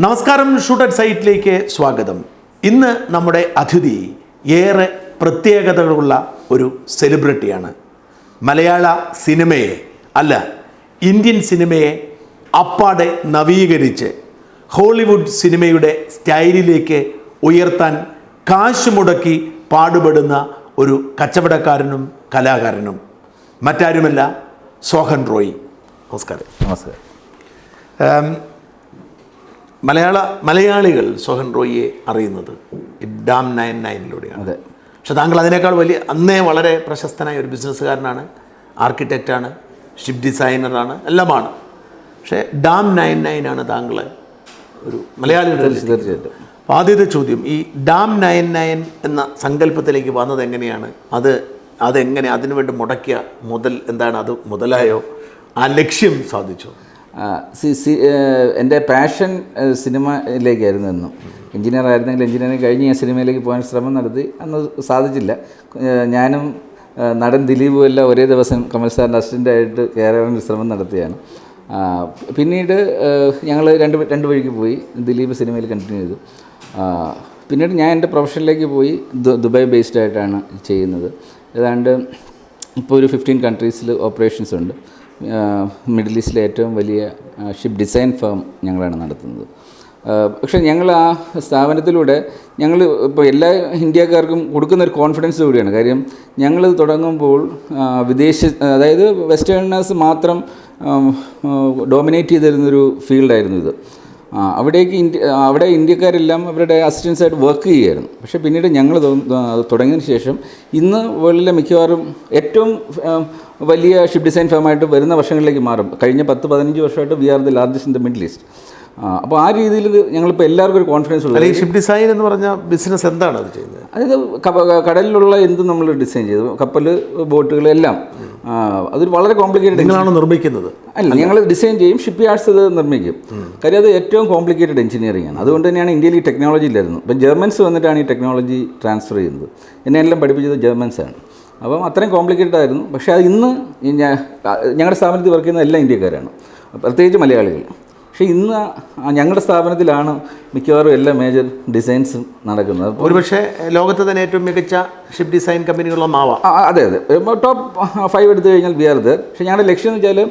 നമസ്കാരം ഷൂട്ടഡ് സൈറ്റിലേക്ക് സ്വാഗതം. ഇന്ന് നമ്മുടെ അതിഥി ഏറെ പ്രത്യേകതകളുള്ള ഒരു സെലിബ്രിറ്റിയാണ്. മലയാള സിനിമയെ അല്ല ഇന്ത്യൻ സിനിമയെ അപ്പാടെ നവീകരിച്ച് ഹോളിവുഡ് സിനിമയുടെ സ്റ്റൈലിലേക്ക് ഉയർത്താൻ കാശ് മുടക്കി പാടുപെടുന്ന ഒരു കച്ചവടക്കാരനും കലാകാരനും. മറ്റാരുമല്ല സോഹൻ റോയി. നമസ്കാരം. നമസ്കാരം. മലയാള മലയാളികൾ സോഹൻ റോയിയെ അറിയുന്നത് ഡാം നയൻ നയനിലൂടെയാണ്. അതെ. പക്ഷെ താങ്കൾ അതിനേക്കാൾ വലിയ അന്നേ വളരെ പ്രശസ്തനായ ഒരു ബിസിനസ്സുകാരനാണ് ആർക്കിടെക്റ്റാണ് ഷിപ്പ് ഡിസൈനറാണ് എല്ലാമാണ്. പക്ഷേ ഡാം നയൻ നയനാണ് താങ്കൾ ഒരു മലയാളികളുടെ തീർച്ചയായിട്ടും അപ്പോൾ ആദ്യത്തെ ചോദ്യം ഈ ഡാം നയൻ നയൻ എന്ന സങ്കല്പത്തിലേക്ക് വന്നത് എങ്ങനെയാണ്? അത് അതെങ്ങനെ അതിനുവേണ്ടി മുടക്കിയ മുതൽ എന്താണ് അത് മുതലായോ? ആ ലക്ഷ്യം സാധിച്ചോ? എന്റെ പാഷൻ സിനിമയിലേക്കായിരുന്നു എന്നും. എഞ്ചിനീയർ ആയിരുന്നെങ്കിൽ എഞ്ചിനീയറിംഗ് കഴിഞ്ഞ് ഞാൻ സിനിമയിലേക്ക് പോകാൻ ശ്രമം നടത്തി. അന്ന് സാധിച്ചില്ല. ഞാനും നടൻ ദിലീപും എല്ലാം ഒരേ ദിവസം കമൽ സാറിന്റെ അസിസ്റ്റന്റായിട്ട് കയറാൻ ശ്രമം നടത്തിയാണ്. പിന്നീട് ഞങ്ങൾ രണ്ട് രണ്ട് വഴിക്ക് പോയി. ദിലീപ് സിനിമയിൽ കണ്ടിന്യൂ ചെയ്തു. പിന്നീട് ഞാൻ എന്റെ പ്രൊഫഷനിലേക്ക് പോയി. ദുബായ് ബേസ്ഡ് ആയിട്ടാണ് ചെയ്യുന്നത്. ഏതാണ്ട് ഇപ്പോൾ ഒരു ഫിഫ്റ്റീൻ കൺട്രീസിൽ ഓപ്പറേഷൻസ് ഉണ്ട്. മിഡിൽ ഈസ്റ്റിലെ ഏറ്റവും വലിയ ഷിപ്പ് ഡിസൈൻ ഫേം ഞങ്ങളാണ് നടത്തുന്നത്. പക്ഷേ ഞങ്ങൾ ആ സ്ഥാപനത്തിലൂടെ ഞങ്ങൾ ഇപ്പോൾ എല്ലാ ഇന്ത്യക്കാർക്കും കൊടുക്കുന്ന ഒരു കോൺഫിഡൻസ് കൂടിയാണ്. കാര്യം ഞങ്ങൾ തുടങ്ങുമ്പോൾ വിദേശ അതായത് വെസ്റ്റേണേഴ്സ് മാത്രം ഡോമിനേറ്റ് ചെയ്തിരുന്നൊരു ഫീൽഡായിരുന്നു ഇത്. അവിടേക്ക് ഇന്ത്യ അവിടെ ഇന്ത്യക്കാരെല്ലാം അവരുടെ അസിസ്റ്റൻസായിട്ട് വർക്ക് ചെയ്യുമായിരുന്നു പക്ഷേ പിന്നീട് ഞങ്ങൾ തുടങ്ങിയതിന് ശേഷം ഇന്ന് വേൾഡിലെ മിക്കവാറും ഏറ്റവും വലിയ ഷിപ്പ് ഡിസൈൻ ഫേമായിട്ട് വരുന്ന വർഷങ്ങളിലേക്ക് മാറും. കഴിഞ്ഞ പത്ത് പതിനഞ്ച് വർഷമായിട്ട് we are the largest in the Middle East അപ്പോൾ ആ രീതിയിൽ ഇത് ഞങ്ങളിപ്പോൾ എല്ലാവർക്കും ഒരു കോൺഫിഡൻസ് ഉള്ളത്. ഷിപ്പ് ഡിസൈൻ എന്ന് പറഞ്ഞ ബിസിനസ് എന്താണ് അത് ചെയ്യുന്നത്? അതായത് കടലിലുള്ള എന്തും നമ്മൾ ഡിസൈൻ ചെയ്തു? കപ്പൽ ബോട്ടുകൾ എല്ലാം. അതൊരു വളരെ കോംപ്ലിക്കേറ്റഡ് നിങ്ങളാണ് നിർമ്മിക്കുന്നത്? അല്ല ഞങ്ങൾ ഡിസൈൻ ചെയ്യും ഷിപ്പ് യാർഡ്സ് അത് നിർമ്മിക്കും. കാര്യം അത് ഏറ്റവും കോംപ്ലിക്കേറ്റഡ് എഞ്ചിനീയറിംഗ് ആണ്. അതുകൊണ്ട് തന്നെയാണ് ഇന്ത്യയിൽ ഈ ടെക്നോളജി ഇല്ലായിരുന്നു. ഇപ്പം ജർമ്മൻസ് വന്നിട്ടാണ് ഈ ടെക്നോളജി ട്രാൻസ്ഫർ ചെയ്യുന്നത്. എന്നെ എല്ലാം പഠിപ്പിച്ചത് ജർമ്മൻസാണ് അപ്പം അത്രയും കോംപ്ലിക്കേറ്റഡ് ആയിരുന്നു. പക്ഷേ അത് ഇന്ന് ഞങ്ങളുടെ സ്ഥാപനത്തിൽ വർക്ക് ചെയ്യുന്ന എല്ലാ ഇന്ത്യക്കാരാണ്. പ്രത്യേകിച്ച് മലയാളികൾ. പക്ഷേ ഇന്ന് ഞങ്ങളുടെ സ്ഥാപനത്തിലാണ് മിക്കവാറും എല്ലാ മേജർ ഡിസൈൻസും നടക്കുന്നത്. ഒരുപക്ഷെ ലോകത്തെ തന്നെ ഏറ്റവും മികച്ച ഷിപ്പ് ഡിസൈൻ കമ്പനികളൊന്നാവാം ആവാം അതെ അതെ. ടോപ്പ് ഫൈവ് എടുത്തു കഴിഞ്ഞാൽ വി ആർ ദർ പക്ഷേ ഞങ്ങളുടെ ലക്ഷ്യം എന്ന് വെച്ചാൽ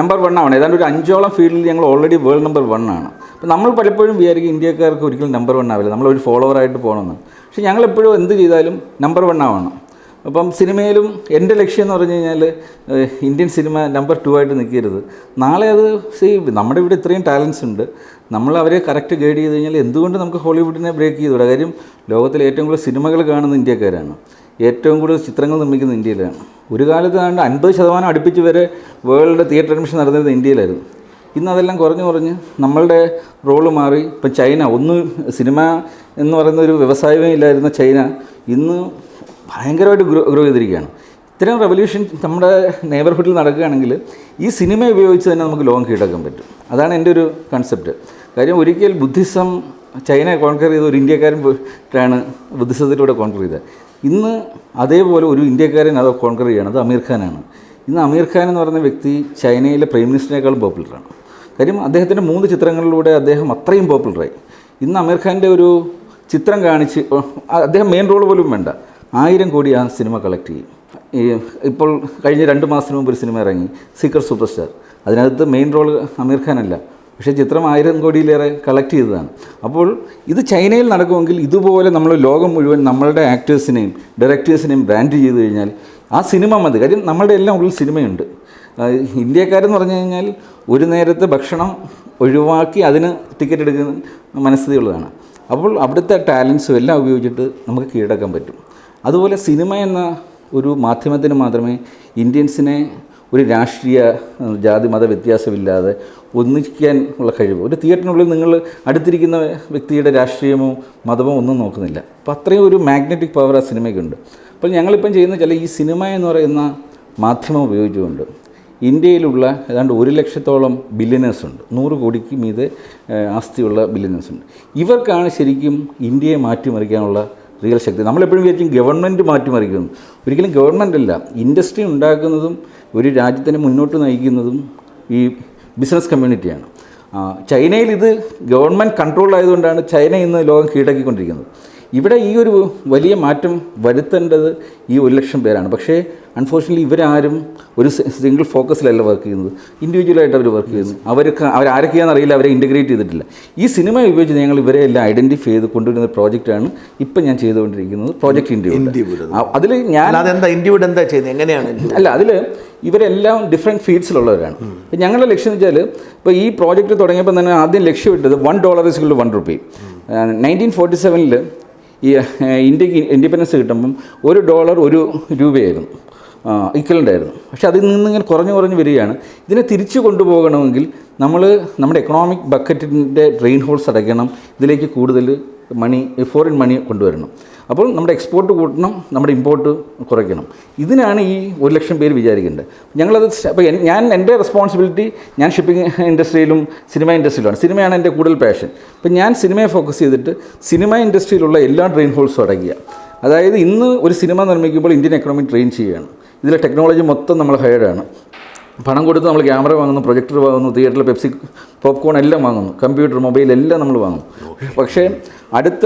നമ്പർ വൺ ആണ്. ഏതാണ്ട് ഒരു അഞ്ചോളം ഫീൽഡിൽ ഞങ്ങൾ ഓൾറെഡി വേൾഡ് നമ്പർ വൺ ആണ്. അപ്പോൾ നമ്മൾ പലപ്പോഴും വിചാരിക്കും ഇന്ത്യക്കാർക്ക് ഒരിക്കലും നമ്പർ വൺ ആവില്ല. നമ്മളൊരു ഫോളോവറായിട്ട് പോകണമെന്ന് പക്ഷേ ഞങ്ങളെപ്പോഴും എന്ത് ചെയ്താലും നമ്പർ വൺ ആവണം. അപ്പം സിനിമയിലും എന്റെ ലക്ഷ്യം എന്ന് പറഞ്ഞു കഴിഞ്ഞാൽ ഇന്ത്യൻ സിനിമ നമ്പർ ടു ആയിട്ട് നിൽക്കരുത്. നാളെ അത് സി നമ്മുടെ ഇവിടെ ഇത്രയും ടാലൻസ് ഉണ്ട്. നമ്മൾ അവരെ കറക്റ്റ് ഗൈഡ് ചെയ്ത് കഴിഞ്ഞാൽ എന്തുകൊണ്ട് നമുക്ക് ഹോളിവുഡിനെ ബ്രേക്ക് ചെയ്തുകൂടാ? കാര്യം ലോകത്തിലെ ഏറ്റവും കൂടുതൽ സിനിമകൾ കാണുന്ന ഇന്ത്യക്കാരാണ്. ഏറ്റവും കൂടുതൽ ചിത്രങ്ങൾ നിർമ്മിക്കുന്ന ഇന്ത്യയിലാണ്. ഒരു കാലത്ത് ഏതാണ്ട് അൻപത് ശതമാനം അടുപ്പിച്ച് വരെ വേൾഡ് തിയേറ്റർ അഡ്മിഷൻ നടന്നത് ഇന്ത്യയിലായിരുന്നു. ഇന്ന് അതെല്ലാം കുറഞ്ഞു കുറഞ്ഞ് നമ്മളുടെ റോൾ മാറി. ഇപ്പം ചൈന ഒന്ന് സിനിമ എന്ന് പറയുന്ന ഒരു വ്യവസായമേ ഇല്ലായിരുന്ന ചൈന ഇന്ന് ഭയങ്കരമായിട്ട് ഗ്രോ ഗ്രോ ചെയ്തിരിക്കുകയാണ്. ഇത്തരം റെവല്യൂഷൻ നമ്മുടെ നെയ്ബർഹുഡിൽ നടക്കുകയാണെങ്കിൽ ഈ സിനിമ ഉപയോഗിച്ച് തന്നെ നമുക്ക് ലോകം കീഴടക്കാൻ പറ്റും. അതാണ് എന്റെ ഒരു കൺസെപ്റ്റ് കാര്യം ഒരിക്കൽ ബുദ്ധിസം ചൈന കോൺക്വർ ചെയ്ത ഒരു ഇന്ത്യക്കാരൻ ആണ് ബുദ്ധിസത്തിലൂടെ കോൺക്വർ ചെയ്തത്. ഇന്ന് അതേപോലെ ഒരു ഇന്ത്യക്കാരൻ അത് കോൺക്വർ ചെയ്യണം അത് അമീർ ഖാനാണ് ഇന്ന് അമീർ ഖാൻ എന്ന് പറയുന്ന വ്യക്തി ചൈനയിലെ പ്രൈം മിനിസ്റ്ററിനേക്കാളും പോപ്പുലറാണ് കാര്യം അദ്ദേഹത്തിന്റെ മൂന്ന് ചിത്രങ്ങളിലൂടെ അദ്ദേഹം അത്രയും പോപ്പുലറായി ഇന്ന് അമീർ ഖാന്റെ ഒരു ചിത്രം കാണിച്ച് അദ്ദേഹം മെയിൻ റോൾ പോലും വേണ്ട. ആയിരം കോടി ആ സിനിമ കളക്ട് ചെയ്യും. ഈ ഇപ്പോൾ കഴിഞ്ഞ രണ്ട് മാസത്തിന് മുമ്പ് ഒരു സിനിമ ഇറങ്ങി സീക്രട്ട് സൂപ്പർ സ്റ്റാർ അതിനകത്ത് മെയിൻ റോൾ അമീർ ഖാൻ അല്ല. പക്ഷേ ചിത്രം ആയിരം കോടിയിലേറെ കളക്ട് ചെയ്തതാണ്. അപ്പോൾ ഇത് ചൈനയിൽ നടക്കുമെങ്കിൽ ഇതുപോലെ നമ്മൾ ലോകം മുഴുവൻ നമ്മളുടെ ആക്ടേഴ്സിനെയും ഡയറക്ടേഴ്സിനെയും ബ്രാൻഡ് ചെയ്ത് കഴിഞ്ഞാൽ ആ സിനിമ മതി. കാര്യം നമ്മളുടെ എല്ലാം ഉള്ളിൽ സിനിമയുണ്ട്. ഇന്ത്യക്കാരെന്ന് പറഞ്ഞു കഴിഞ്ഞാൽ ഒരു നേരത്തെ ഭക്ഷണം ഒഴിവാക്കി അതിന് ടിക്കറ്റ് എടുക്കുന്ന മനസ്ഥിതിയുള്ളതാണ്. അപ്പോൾ അവിടുത്തെ ടാലൻസും എല്ലാം ഉപയോഗിച്ചിട്ട് നമുക്ക് കീഴടക്കാൻ പറ്റും. അതുപോലെ സിനിമ എന്ന ഒരു മാധ്യമത്തിന് മാത്രമേ ഇന്ത്യൻസിനെ ഒരു രാഷ്ട്രീയ ജാതി മത വ്യത്യാസമില്ലാതെ ഒന്നിക്കാൻ ഉള്ള കഴിവ്. ഒരു തിയേറ്ററിനുള്ളിൽ നിങ്ങൾ അടുത്തിരിക്കുന്ന വ്യക്തിയുടെ രാഷ്ട്രീയമോ മതമോ ഒന്നും നോക്കുന്നില്ല. അപ്പോൾ അത്രയും ഒരു മാഗ്നറ്റിക് പവർ ആ സിനിമയ്ക്കുണ്ട്. അപ്പോൾ ഞങ്ങളിപ്പം ചെയ്യുന്ന ചില ഈ സിനിമ എന്ന് പറയുന്ന മാധ്യമം ഉപയോഗിച്ചുകൊണ്ട് ഇന്ത്യയിലുള്ള ഏതാണ്ട് ഒരു ലക്ഷത്തോളം ബില്യനേഴ്സ് ഉണ്ട്. നൂറ് കോടിക്ക് മീതെ ആസ്തിയുള്ള ബില്യനേഴ്സ് ഉണ്ട്. ഇവർക്കാണ് ശരിക്കും ഇന്ത്യയെ മാറ്റിമറിക്കാനുള്ള റിയൽ ശക്തി. നമ്മളെപ്പോഴും വിചാരിക്കും ഗവൺമെന്റ് മാറ്റിമറിക്കുന്നു. ഒരിക്കലും ഗവൺമെന്റ് അല്ല. ഇൻഡസ്ട്രി ഉണ്ടാക്കുന്നതും ഒരു രാജ്യത്തിനെ മുന്നോട്ട് നയിക്കുന്നതും ഈ ബിസിനസ് കമ്മ്യൂണിറ്റിയാണ് ചൈനയിൽ ഇത് ഗവൺമെന്റ് കൺട്രോൾ ആയതുകൊണ്ടാണ് ചൈന ഇന്ന് ലോകം കീഴടക്കിക്കൊണ്ടിരിക്കുന്നത്. ഇവിടെ ഈ ഒരു വലിയ മാറ്റം വരുത്തേണ്ടത് ഈ ഒരു ലക്ഷം പേരാണ്. പക്ഷേ അൺഫോർച്യുനേറ്റ്ലി ഇവരാരും ഒരു സിംഗിൾ ഫോക്കസിലല്ല വർക്ക് ചെയ്യുന്നത്. ഇൻഡിവിജ്വലായിട്ട് അവർ വർക്ക് ചെയ്യുന്നു. അവർക്ക് അവരാരൊക്കെയാണെന്ന് അറിയില്ല അവരെ ഇന്റഗ്രേറ്റ് ചെയ്തിട്ടില്ല. ഈ സിനിമ ഉപയോഗിച്ച് ഞങ്ങൾ ഇവരെ എല്ലാം ഐഡന്റിഫൈ ചെയ്ത് കൊണ്ടുവരുന്ന പ്രോജക്റ്റാണ് ഇപ്പം ഞാൻ ചെയ്തുകൊണ്ടിരിക്കുന്നത് പ്രോജക്റ്റ് ഇന്ത്യ ഇന്ത്യവിട്. അതിൽ ഞാൻ അതെന്താ ഇന്ത്യയുടെ എന്താ ചെയ്യുന്നത്? എങ്ങനെയാണ് അല്ല അതിൽ ഇവരെല്ലാം ഡിഫറെന്റ് ഫീൽഡ്സിലുള്ളവരാണ് ഞങ്ങളുടെ ലക്ഷ്യം എന്ന് വെച്ചാൽ ഇപ്പോൾ ഈ പ്രോജക്റ്റ് തുടങ്ങിയപ്പോൾ തന്നെ ആദ്യം ലക്ഷ്യമിട്ടത് one dollar is one rupee nineteen forty സെവനിൽ ഈ ഇന്ത്യയ്ക്ക് ഇൻഡിപെൻഡൻസ് കിട്ടുമ്പം ഒരു ഡോളർ ഒരു രൂപയായിരുന്നു. ഇക്വലന്റ് പക്ഷേ അതിൽ നിന്നിങ്ങനെ കുറഞ്ഞു കുറഞ്ഞ് വരികയാണ്. ഇതിനെ തിരിച്ചു കൊണ്ടുപോകണമെങ്കിൽ നമ്മൾ നമ്മുടെ എക്കണോമിക് ബക്കറ്റിന്റെ ഡ്രെയിൻ ഹോൾസ് അടയ്ക്കണം. ഇതിലേക്ക് കൂടുതൽ മണി ഫോറിൻ മണി കൊണ്ടുവരണം. അപ്പോൾ നമ്മുടെ എക്സ്പോർട്ട് കൂട്ടണം നമ്മുടെ ഇമ്പോർട്ട് കുറയ്ക്കണം. ഇതിനാണ് ഈ ഒരു ലക്ഷം പേര് വിചാരിക്കേണ്ടത്. ഞങ്ങളത് അപ്പോൾ ഞാൻ എന്റെ റെസ്പോൺസിബിലിറ്റി ഞാൻ ഷിപ്പിംഗ് ഇൻഡസ്ട്രിയിലും സിനിമ ഇൻഡസ്ട്രിയിലുമാണ് സിനിമയാണ് എന്റെ കൂടുതൽ പാഷൻ അപ്പം ഞാൻ സിനിമയെ ഫോക്കസ് ചെയ്തിട്ട് സിനിമ ഇൻഡസ്ട്രിയിലുള്ള എല്ലാ ഡ്രെയിൻ ഹോൾസും അടയ്ക്കുക. അതായത് ഇന്ന് ഒരു സിനിമ നിർമ്മിക്കുമ്പോൾ ഇന്ത്യൻ എക്കണോമി ട്രെയിൻ ചെയ്യുകയാണ് ഇതിലെ ടെക്നോളജി മൊത്തം നമ്മൾ ഹയർഡാണ് പണം കൊടുത്ത് നമ്മൾ ക്യാമറ വാങ്ങുന്നു പ്രൊജക്ടർ വാങ്ങുന്നു തിയേറ്ററിൽ പെപ്സി പോപ്കോൺ എല്ലാം വാങ്ങുന്നു. കമ്പ്യൂട്ടർ മൊബൈൽ എല്ലാം നമ്മൾ വാങ്ങുന്നു. പക്ഷേ അടുത്ത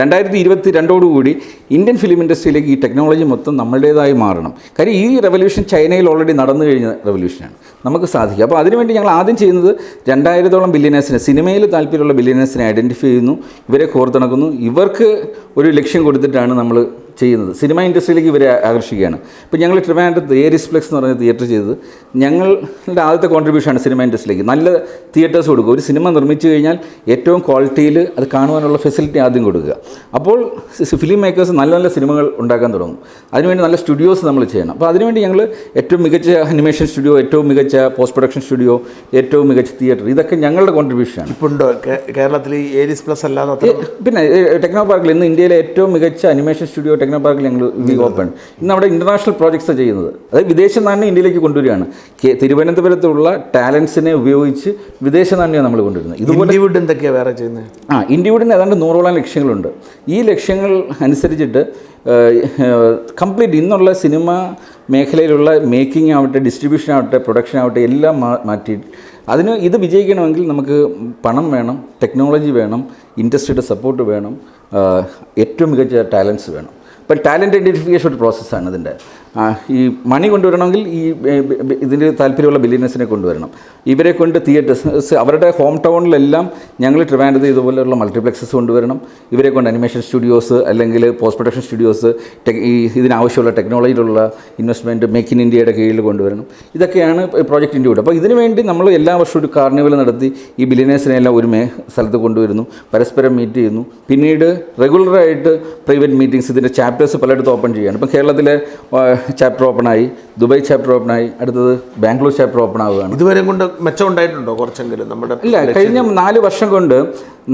രണ്ടായിരത്തി ഇരുപത്തി രണ്ടോടുകൂടി ഇന്ത്യൻ ഫിലിം ഇൻഡസ്ട്രിയിലേക്ക് ഈ ടെക്നോളജി മൊത്തം നമ്മളുടേതായി മാറണം. കാര്യം ഈ റെവല്യൂഷൻ ചൈനയിൽ ഓൾറെഡി നടന്നു കഴിഞ്ഞ റെവല്യൂഷനാണ് നമുക്ക് സാധിക്കും. അപ്പോൾ അതിനുവേണ്ടി ഞങ്ങൾ ആദ്യം ചെയ്യുന്നത് രണ്ടായിരത്തോളം ബില്യനേഴ്സിനെ സിനിമയിൽ താല്പര്യമുള്ള ബില്യനേഴ്സിനെ ഐഡന്റിഫൈ ചെയ്യുന്നു. ഇവരെ കോർത്തിണക്കുന്നു. ഇവർക്ക് ഒരു ലക്ഷ്യം കൊടുത്തിട്ടാണ് നമ്മൾ ചെയ്യുന്നത്. സിനിമ ഇൻഡസ്ട്രിയിലേക്ക് ഇവരെ ആകർഷിക്കുകയാണ്. ഇപ്പോൾ ഞങ്ങൾ ട്രിവാൻഡ്രത്ത് ഏരിസ് ഫ്ലെക്സ് എന്ന് പറഞ്ഞ തിയേറ്റർ ചെയ്തത് ഞങ്ങളുടെ ആദ്യത്തെ കോൺട്രിബ്യൂഷനാണ് സിനിമ ഇൻഡസ്ട്രിയിലേക്ക്. നല്ല തിയേറ്റേഴ്സ് കൊടുക്കുക. ഒരു സിനിമ നിർമ്മിച്ചു കഴിഞ്ഞാൽ ഏറ്റവും ക്വാളിറ്റിയിൽ അത് കാണുവാനുള്ള ഫെസിലിറ്റി ആദ്യം കൊടുക്കുക. അപ്പോൾ ഫിലിം മേക്കേഴ്സ് നല്ല നല്ല സിനിമകൾ ഉണ്ടാക്കാൻ തുടങ്ങും. അതിനുവേണ്ടി നല്ല സ്റ്റുഡിയോസ് നമ്മൾ ചെയ്യണം. അപ്പോൾ അതിനുവേണ്ടി ഞങ്ങൾ ഏറ്റവും മികച്ച അനിമേഷൻ സ്റ്റുഡിയോ ഏറ്റവും മികച്ച പോസ്റ്റ് പ്രൊഡക്ഷൻ സ്റ്റുഡിയോ ഏറ്റവും മികച്ച തിയേറ്റർ ഇതൊക്കെ ഞങ്ങളുടെ കോൺട്രിബ്യൂഷനാണ് ഇപ്പോൾ ഉണ്ടോ കേരളത്തിൽ ഏരിസ് പ്ലസ് അല്ലാതെ പിന്നെ ടെക്നോ പാർക്കിൽ ഇന്ന് ഇന്ത്യയിലെ ഏറ്റവും മികച്ച അനിമേഷൻ സ്റ്റുഡിയോ ടെക്നോ പാർക്കിൽ ഞങ്ങൾ വി ഓപ്പൺ. ഇന്ന് അവിടെ ഇന്റർനാഷണൽ പ്രോജക്ട്സ് ചെയ്യുന്നത്. അതായത് വിദേശ നാണ്യം ഇന്ത്യയിലേക്ക് കൊണ്ടുവരികയാണ്. തിരുവനന്തപുരത്തുള്ള ടാലൻസിനെ ഉപയോഗിച്ച് വിദേശ നാണ്യം നമ്മൾ കൊണ്ടുവരുന്നത്. ഇത് ഇന്ത്യവുഡ് എന്തൊക്കെയാണ് വേറെ ചെയ്യുന്നത്? ആ ഇന്ത്യവുഡിന് ഏതാണ്ട് നൂറോളം ലക്ഷ്യങ്ങളുണ്ട്. ഈ ലക്ഷ്യങ്ങൾ അനുസരിച്ചിട്ട് കംപ്ലീറ്റ് ഇന്നുള്ള സിനിമ മേഖലയിലുള്ള മേക്കിംഗ് ആവട്ടെ ഡിസ്ട്രിബ്യൂഷൻ ആവട്ടെ പ്രൊഡക്ഷൻ ആവട്ടെ എല്ലാം മാറ്റി അതിന് ഇത് വിജയിക്കണമെങ്കിൽ നമുക്ക് പണം വേണം ടെക്നോളജി വേണം ഇൻഡസ്ട്രിയുടെ സപ്പോർട്ട് വേണം ഏറ്റവും മികച്ച ടാലൻസ് വേണം. അപ്പോൾ ടാലന്റ് ഐഡന്റിഫിക്കേഷൻ ഒരു പ്രോസസ്സാണ് ഇതിന്റെ ഈ മണി കൊണ്ടുവരണമെങ്കിൽ ഈ ഇതിന് താല്പര്യമുള്ള ബില്ലിനസിനെ കൊണ്ടുവരണം. ഇവരെ കൊണ്ട് തിയേറ്റേഴ്സ് അവരുടെ ഹോം ടൗണിലെല്ലാം ഞങ്ങൾ ട്രിവാൻഡ്രത്ത് ഇതുപോലെയുള്ള മൾട്ടിപ്ലക്സസ് കൊണ്ടുവരണം. ഇവരെ കൊണ്ട് അനിമേഷൻ സ്റ്റുഡിയോസ് അല്ലെങ്കിൽ പോസ്റ്റ് പ്രൊഡക്ഷൻ സ്റ്റുഡിയോസ് ടെക് ഈ ഇതിനാവശ്യമുള്ള ടെക്നോളജിയിലുള്ള ഇൻവെസ്റ്റ്മെന്റ് മേക്ക് ഇൻ ഇന്ത്യയുടെ കീഴിൽ കൊണ്ടുവരണം. ഇതൊക്കെയാണ് പ്രോജക്റ്റ് ഇന്ത്യയുടെ. അപ്പോൾ ഇതിനു വേണ്ടി നമ്മൾ എല്ലാ വർഷവും ഒരു കാർണിവൽ നടത്തി ഈ ബില്ലിനേഴ്സിനെ എല്ലാം ഒരു മേ സ്ഥലത്ത് കൊണ്ടുവരുന്നു. പരസ്പരം മീറ്റ് ചെയ്യുന്നു. പിന്നീട് റെഗുലറായിട്ട് പ്രൈവറ്റ് മീറ്റിംഗ്സ് ഇതിന്റെ ചാപ്റ്റേഴ്സ് പലയിടത്തും ഓപ്പൺ ചെയ്യുകയാണ്. ഇപ്പം കേരളത്തിലെ ചാപ്റ്റർ ഓപ്പൺ ആയി ദുബായ് ചാപ്റ്റർ ഓപ്പൺ ആയി അടുത്തത് ബാംഗ്ലൂർ ചാപ്റ്റർ ഓപ്പൺ ആവുകയാണ്. ഇതുവരെ കൊണ്ട് മെച്ചം ഉണ്ടായിട്ടുണ്ടോ കുറച്ചെങ്കിലും നമ്മുടെ ഇല്ല കഴിഞ്ഞ നാല് വർഷം കൊണ്ട്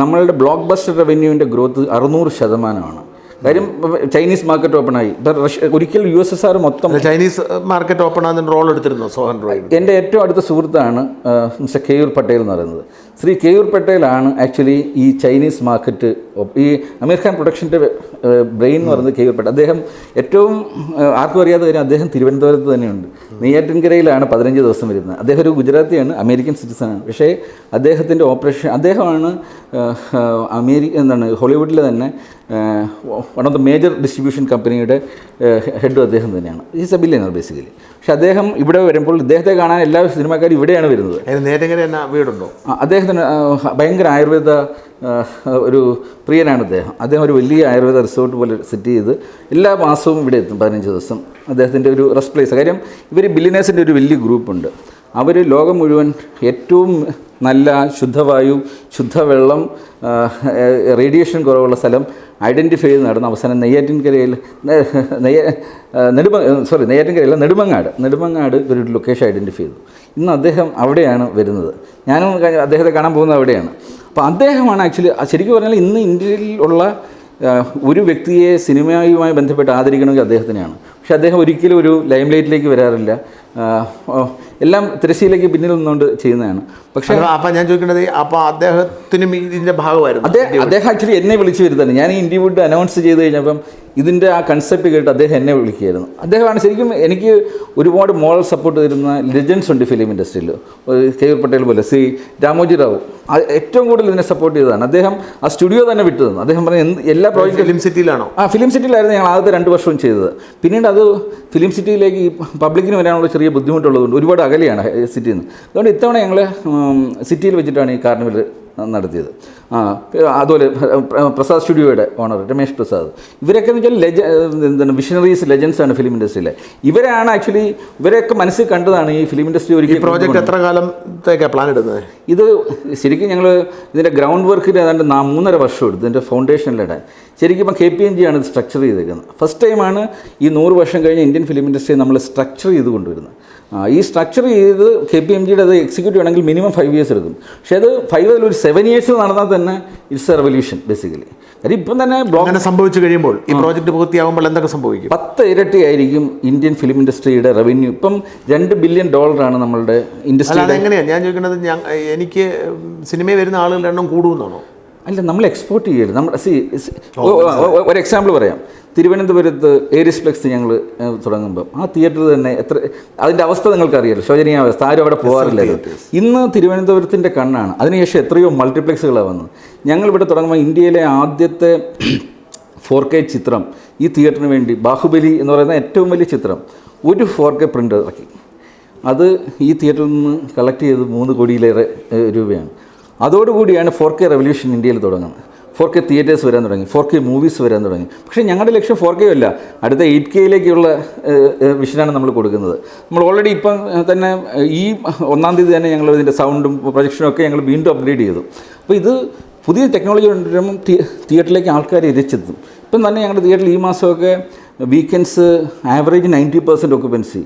നമ്മളുടെ ബ്ലോക്ക് ബസ്റ്റർ റവന്യൂവിന്റെ ഗ്രോത്ത് അറുന്നൂറ് ശതമാനമാണ്. കാര്യം ചൈനീസ് മാർക്കറ്റ് ഓപ്പൺ ആയി റഷ്യ ഒരിക്കൽ യു എസ് എസ് ആർ മൊത്തം ചൈനീസ് മാർക്കറ്റ് ഓപ്പൺ ആകുന്ന റോൾ എടുത്തിരുന്നു സോഹൻ റോയ് എന്റെ ഏറ്റവും അടുത്ത സുഹൃത്താണ് മിസ്റ്റർ കെയൂർ പട്ടേൽ എന്ന് പറയുന്നത്. ശ്രീ കെയൂർ പട്ടേലാണ് ആക്ച്വലി ഈ ചൈനീസ് മാർക്കറ്റ് ഈ അമീർ ഖാൻ പ്രൊഡക്ഷന്റെ ബ്രെയിൻ എന്ന് പറയുന്നത് കെയൂർ പട്ടേൽ. അദ്ദേഹം ഏറ്റവും ആർക്കും അറിയാത്ത കാര്യം അദ്ദേഹം തിരുവനന്തപുരത്ത് തന്നെയുണ്ട്. നെയ്യാറ്റിൻകരയിലാണ് പതിനഞ്ച് ദിവസം വരുന്നത്. അദ്ദേഹം ഒരു ഗുജറാത്തിയാണ് അമേരിക്കൻ സിറ്റിസണാണ്. പക്ഷേ അദ്ദേഹത്തിന്റെ ഓപ്പറേഷൻ അദ്ദേഹമാണ് അമേരിക്ക എന്താണ് ഹോളിവുഡിലെ തന്നെ one of the major distribution കമ്പനിയുടെ ഹെഡും അദ്ദേഹം തന്നെയാണ്. ഈസ് എ ബില്യനർ ബേസിക്കലി പക്ഷെ അദ്ദേഹം ഇവിടെ വരുമ്പോൾ ഇദ്ദേഹത്തെ കാണാൻ എല്ലാ സിനിമാക്കാരും ഇവിടെയാണ് വരുന്നത്. നേരെങ്ങനെ വീടുണ്ടോ? അദ്ദേഹത്തിന് ഭയങ്കര ആയുർവേദ ഒരു പ്രിയനാണ് അദ്ദേഹം. അദ്ദേഹം ഒരു വലിയ ആയുർവേദ റിസോർട്ട് പോലെ സെറ്റ് ചെയ്ത് എല്ലാ മാസവും ഇവിടെ എത്തും പതിനഞ്ച് ദിവസം. അദ്ദേഹത്തിന്റെ ഒരു റെസ്റ്റ് പ്ലേസ് കാര്യം ഇവർ ബില്ലിനേഴ്സിന്റെ ഒരു വലിയ ഗ്രൂപ്പുണ്ട് അവർ ലോകം മുഴുവൻ ഏറ്റവും നല്ല ശുദ്ധവായു ശുദ്ധവെള്ളം റേഡിയേഷൻ കുറവുള്ള സ്ഥലം ഐഡന്റിഫൈ ചെയ്ത് നടന്ന അവസാനം നെയ്യാറ്റിൻകരയിൽ നെയ്യ നെടുമ സോറി നെയ്യാറ്റിൻകരയില്ല നെടുമങ്ങാട് നെടുമങ്ങാട് ഒരു ലൊക്കേഷൻ ഐഡന്റിഫൈ ചെയ്തു. ഇന്ന് അദ്ദേഹം അവിടെയാണ് വരുന്നത്. ഞാനും അദ്ദേഹത്തെ കാണാൻ പോകുന്നത് അവിടെയാണ്. അപ്പോൾ അദ്ദേഹമാണ് ആക്ച്വലി ശരിക്കും പറഞ്ഞാൽ ഇന്ന് ഇന്ത്യയിൽ ഉള്ള ഒരു വ്യക്തിയെ സിനിമയുമായി ബന്ധപ്പെട്ട് ആദരിക്കണമെങ്കിൽ അദ്ദേഹത്തിനെയാണ്. പക്ഷെ അദ്ദേഹം ഒരിക്കലും ഒരു ലൈംലൈറ്റിലേക്ക് വരാറില്ല. എല്ലാം തിരശ്ശീലയ്ക്ക് പിന്നിൽ നിന്നുകൊണ്ട് ചെയ്യുന്നതാണ്. പക്ഷേ അപ്പൊ- ഞാൻ ചോദിക്കേണ്ടത് അപ്പോൾ അദ്ദേഹത്തിനും ഇതിന്റെ ഭാഗമായിരുന്നു അദ്ദേഹം അദ്ദേഹം ആക്ച്വലി എന്നെ വിളിച്ചു വരുത്താണ് ഞാൻ ഈ ഇൻഡിവുഡ് വുഡ് അനൗൺസ് ചെയ്ത് കഴിഞ്ഞപ്പം ഇതിന്റെ ആ കൺസെപ്റ്റ് കേട്ട് അദ്ദേഹം എന്നെ വിളിക്കുകയായിരുന്നു. അദ്ദേഹമാണ് ശരിക്കും എനിക്ക് ഒരുപാട് മോറൽ സപ്പോർട്ട് തരുന്ന ലെജൻസ് ഉണ്ട് ഫിലിം ഇൻഡസ്ട്രിയിൽ കെ പട്ടേൽ പോലെ സി രാമോജി റാവു. ഏറ്റവും കൂടുതൽ ഇതിനെ സപ്പോർട്ട് ചെയ്തതാണ്. അദ്ദേഹം ആ സ്റ്റുഡിയോ തന്നെ വിട്ടു തന്നു. അദ്ദേഹം പറഞ്ഞ എന്ത് എല്ലാ പ്രോജക്റ്റും ഫിലിം സിറ്റിയിലാണോ ആ ഫിലിം സിറ്റിയിലായിരുന്നു ഞങ്ങൾ ആദ്യത്തെ രണ്ട് വർഷവും ചെയ്തത്. പിന്നീട് അത് ഫിലിം സിറ്റിയിലേക്ക് പബ്ലിക്കിന് വരാനുള്ള ചെറിയ ബുദ്ധിമുട്ടുള്ളതുകൊണ്ട് ഒരുപാട് അകലെയാണ് സിറ്റിയിൽ നിന്ന് അതുകൊണ്ട് ഇത്തവണ ഞങ്ങൾ സിറ്റിയിൽ വെച്ചിട്ടാണ് ഈ കാർണിവൽ നടത്തിയത്. ആ അതുപോലെ പ്രസാദ് സ്റ്റുഡിയോയുടെ ഓണർ രമേശ് പ്രസാദ്. ഇവരൊക്കെ എന്ന് വെച്ചാൽ ലെജ എന്താണ് വിഷണറീസ് ലെജൻസ് ആണ് ഫിലിം ഇൻഡസ്ട്രിയിലെ ഇവരാണ് ആക്ച്വലി ഇവരെയൊക്കെ മനസ്സിൽ കണ്ടതാണ് ഈ ഫിലിം ഇൻഡസ്ട്രി ഒരു പ്രോജക്റ്റ് എത്ര കാലത്തേക്കാണ് പ്ലാൻ ഇടുന്നത്? ഇത് ശരിക്കും ഞങ്ങൾ ഇതിന്റെ ഗ്രൗണ്ട് വർക്കിന് ഏതാണ്ട് നാ മൂന്നര വർഷം എടുത്തു. ഇതിന്റെ ഫൗണ്ടേഷനിലിടാൻ ശരിക്കും ഇപ്പം കെ പി എൻ ജി ആണ് ഇത് സ്ട്രക്ചർ ചെയ്തേക്കുന്നത്. ഫസ്റ്റ് ടൈമാണ് ഈ നൂറ് വർഷം കഴിഞ്ഞ് ഇന്ത്യൻ ഫിലിം ഇൻഡസ്ട്രി നമ്മൾ സ്ട്രക്ചർ ചെയ്ത് കൊണ്ടുവരുന്നത്. ഈ സ്ട്രക്ചർ ചെയ്ത് കെ പി എം ജിയുടെ അത് എക്സിക്യൂട്ടീവ് ആണെങ്കിൽ മിനിമം ഫൈവ് ഇയേഴ്സ് എടുക്കും. പക്ഷേ അത് ഫൈവ് അതിൽ ഒരു സെവൻ ഇയേഴ്സ് നടന്നാൽ തന്നെ ഇറ്റ്സ് എ റെവല്യൂഷൻ ബേസിക്കലി കാര്യം ഇപ്പം തന്നെ ബ്ലോക്ക് അങ്ങനെ സംഭവിച്ചു കഴിയുമ്പോൾ ഈ പ്രോജക്റ്റ് പൂർത്തിയാകുമ്പോൾ എന്തൊക്കെ സംഭവിക്കും? പത്ത് ഇരട്ടി ആയിരിക്കും ഇന്ത്യൻ ഫിലിം ഇൻഡസ്ട്രിയുടെ റവന്യൂ ഇപ്പം രണ്ട് ബില്യൺ ഡോളറാണ് നമ്മളുടെ ഇൻഡസ്ട്രി അതെങ്ങനെയാണ് ഞാൻ ചോദിക്കുന്നത് എനിക്ക് സിനിമയിൽ വരുന്ന ആളുകളുടെ എണ്ണം കൂടുമെന്നാണോ? അല്ല നമ്മൾ എക്സ്പോർട്ട് ചെയ്യരുത്. നമ്മൾ സി ഒരു എക്സാമ്പിൾ പറയാം. തിരുവനന്തപുരത്ത് ഏരിസ് പ്ലെക്സ് ഞങ്ങൾ തുടങ്ങുമ്പോൾ ആ തിയേറ്റർ തന്നെ എത്ര അതിന്റെ അവസ്ഥ നിങ്ങൾക്കറിയാലോ? ശോചനീയാവസ്ഥ ആരും അവിടെ പോകാറില്ല ഇന്ന് തിരുവനന്തപുരത്തിന്റെ കണ്ണാണ്. അതിനുശേഷം എത്രയോ മൾട്ടിപ്ലെക്സുകളാണ് വന്നത്. ഞങ്ങളിവിടെ തുടങ്ങുമ്പോൾ ഇന്ത്യയിലെ ആദ്യത്തെ ഫോർ കെ ചിത്രം ഈ തിയേറ്ററിന് വേണ്ടി ബാഹുബലി എന്ന് പറയുന്ന ഏറ്റവും വലിയ ചിത്രം ഒരു ഫോർ കെ പ്രിന്റ് ഇറക്കി. അത് ഈ തിയേറ്ററിൽ നിന്ന് കളക്ട് ചെയ്ത് മൂന്ന് കോടിയിലേറെ രൂപയാണ്. അതോടുകൂടിയാണ് ഫോർ കെ റെവല്യൂഷൻ ഇന്ത്യയിൽ തുടങ്ങുന്നത്. ഫോർ കെ തിയേറ്റേഴ്സ് വരാൻ തുടങ്ങി. ഫോർ കെ മൂവീസ് വരാൻ തുടങ്ങി. പക്ഷേ ഞങ്ങളുടെ ലക്ഷ്യം ഫോർ കെ അല്ല. അടുത്ത എയ്റ്റ് കെയിലേക്കുള്ള വിഷനാണ് നമ്മൾ കൊടുക്കുന്നത്. നമ്മൾ ഓൾറെഡി ഇപ്പം തന്നെ ഈ ഒന്നാം തീയതി തന്നെ ഞങ്ങൾ ഇതിന്റെ സൗണ്ടും പ്രൊജക്ഷനും ഒക്കെ ഞങ്ങൾ വീണ്ടും അപ്ഗ്രേഡ് ചെയ്തു. അപ്പോൾ ഇത് പുതിയ ടെക്നോളജി കൊണ്ടുവരുമ്പം തിയേറ്ററിലേക്ക് ആൾക്കാർ എതിച്ചെത്തും ഇപ്പം തന്നെ ഞങ്ങളുടെ തിയേറ്ററിൽ ഈ മാസമൊക്കെ weekends average ninety percent occupancy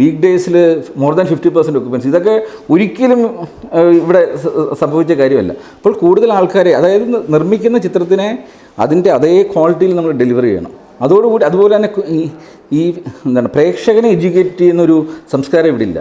week ഡേയ്സിൽ more than fifty percent occupancy ഇതൊക്കെ ഒരിക്കലും ഇവിടെ സംഭവിച്ച കാര്യമല്ല. അപ്പോൾ കൂടുതൽ ആൾക്കാരെ അതായത് നിർമ്മിക്കുന്ന ചിത്രത്തിനെ അതിന്റെ അതേ ക്വാളിറ്റിയിൽ നമ്മൾ ഡെലിവറി ചെയ്യണം. അതോടുകൂടി അതുപോലെ തന്നെ ഈ ഈ എന്താണ് പ്രേക്ഷകനെ എഡ്യൂക്കേറ്റ് ചെയ്യുന്നൊരു സംസ്കാരം ഇവിടെ ഇല്ല.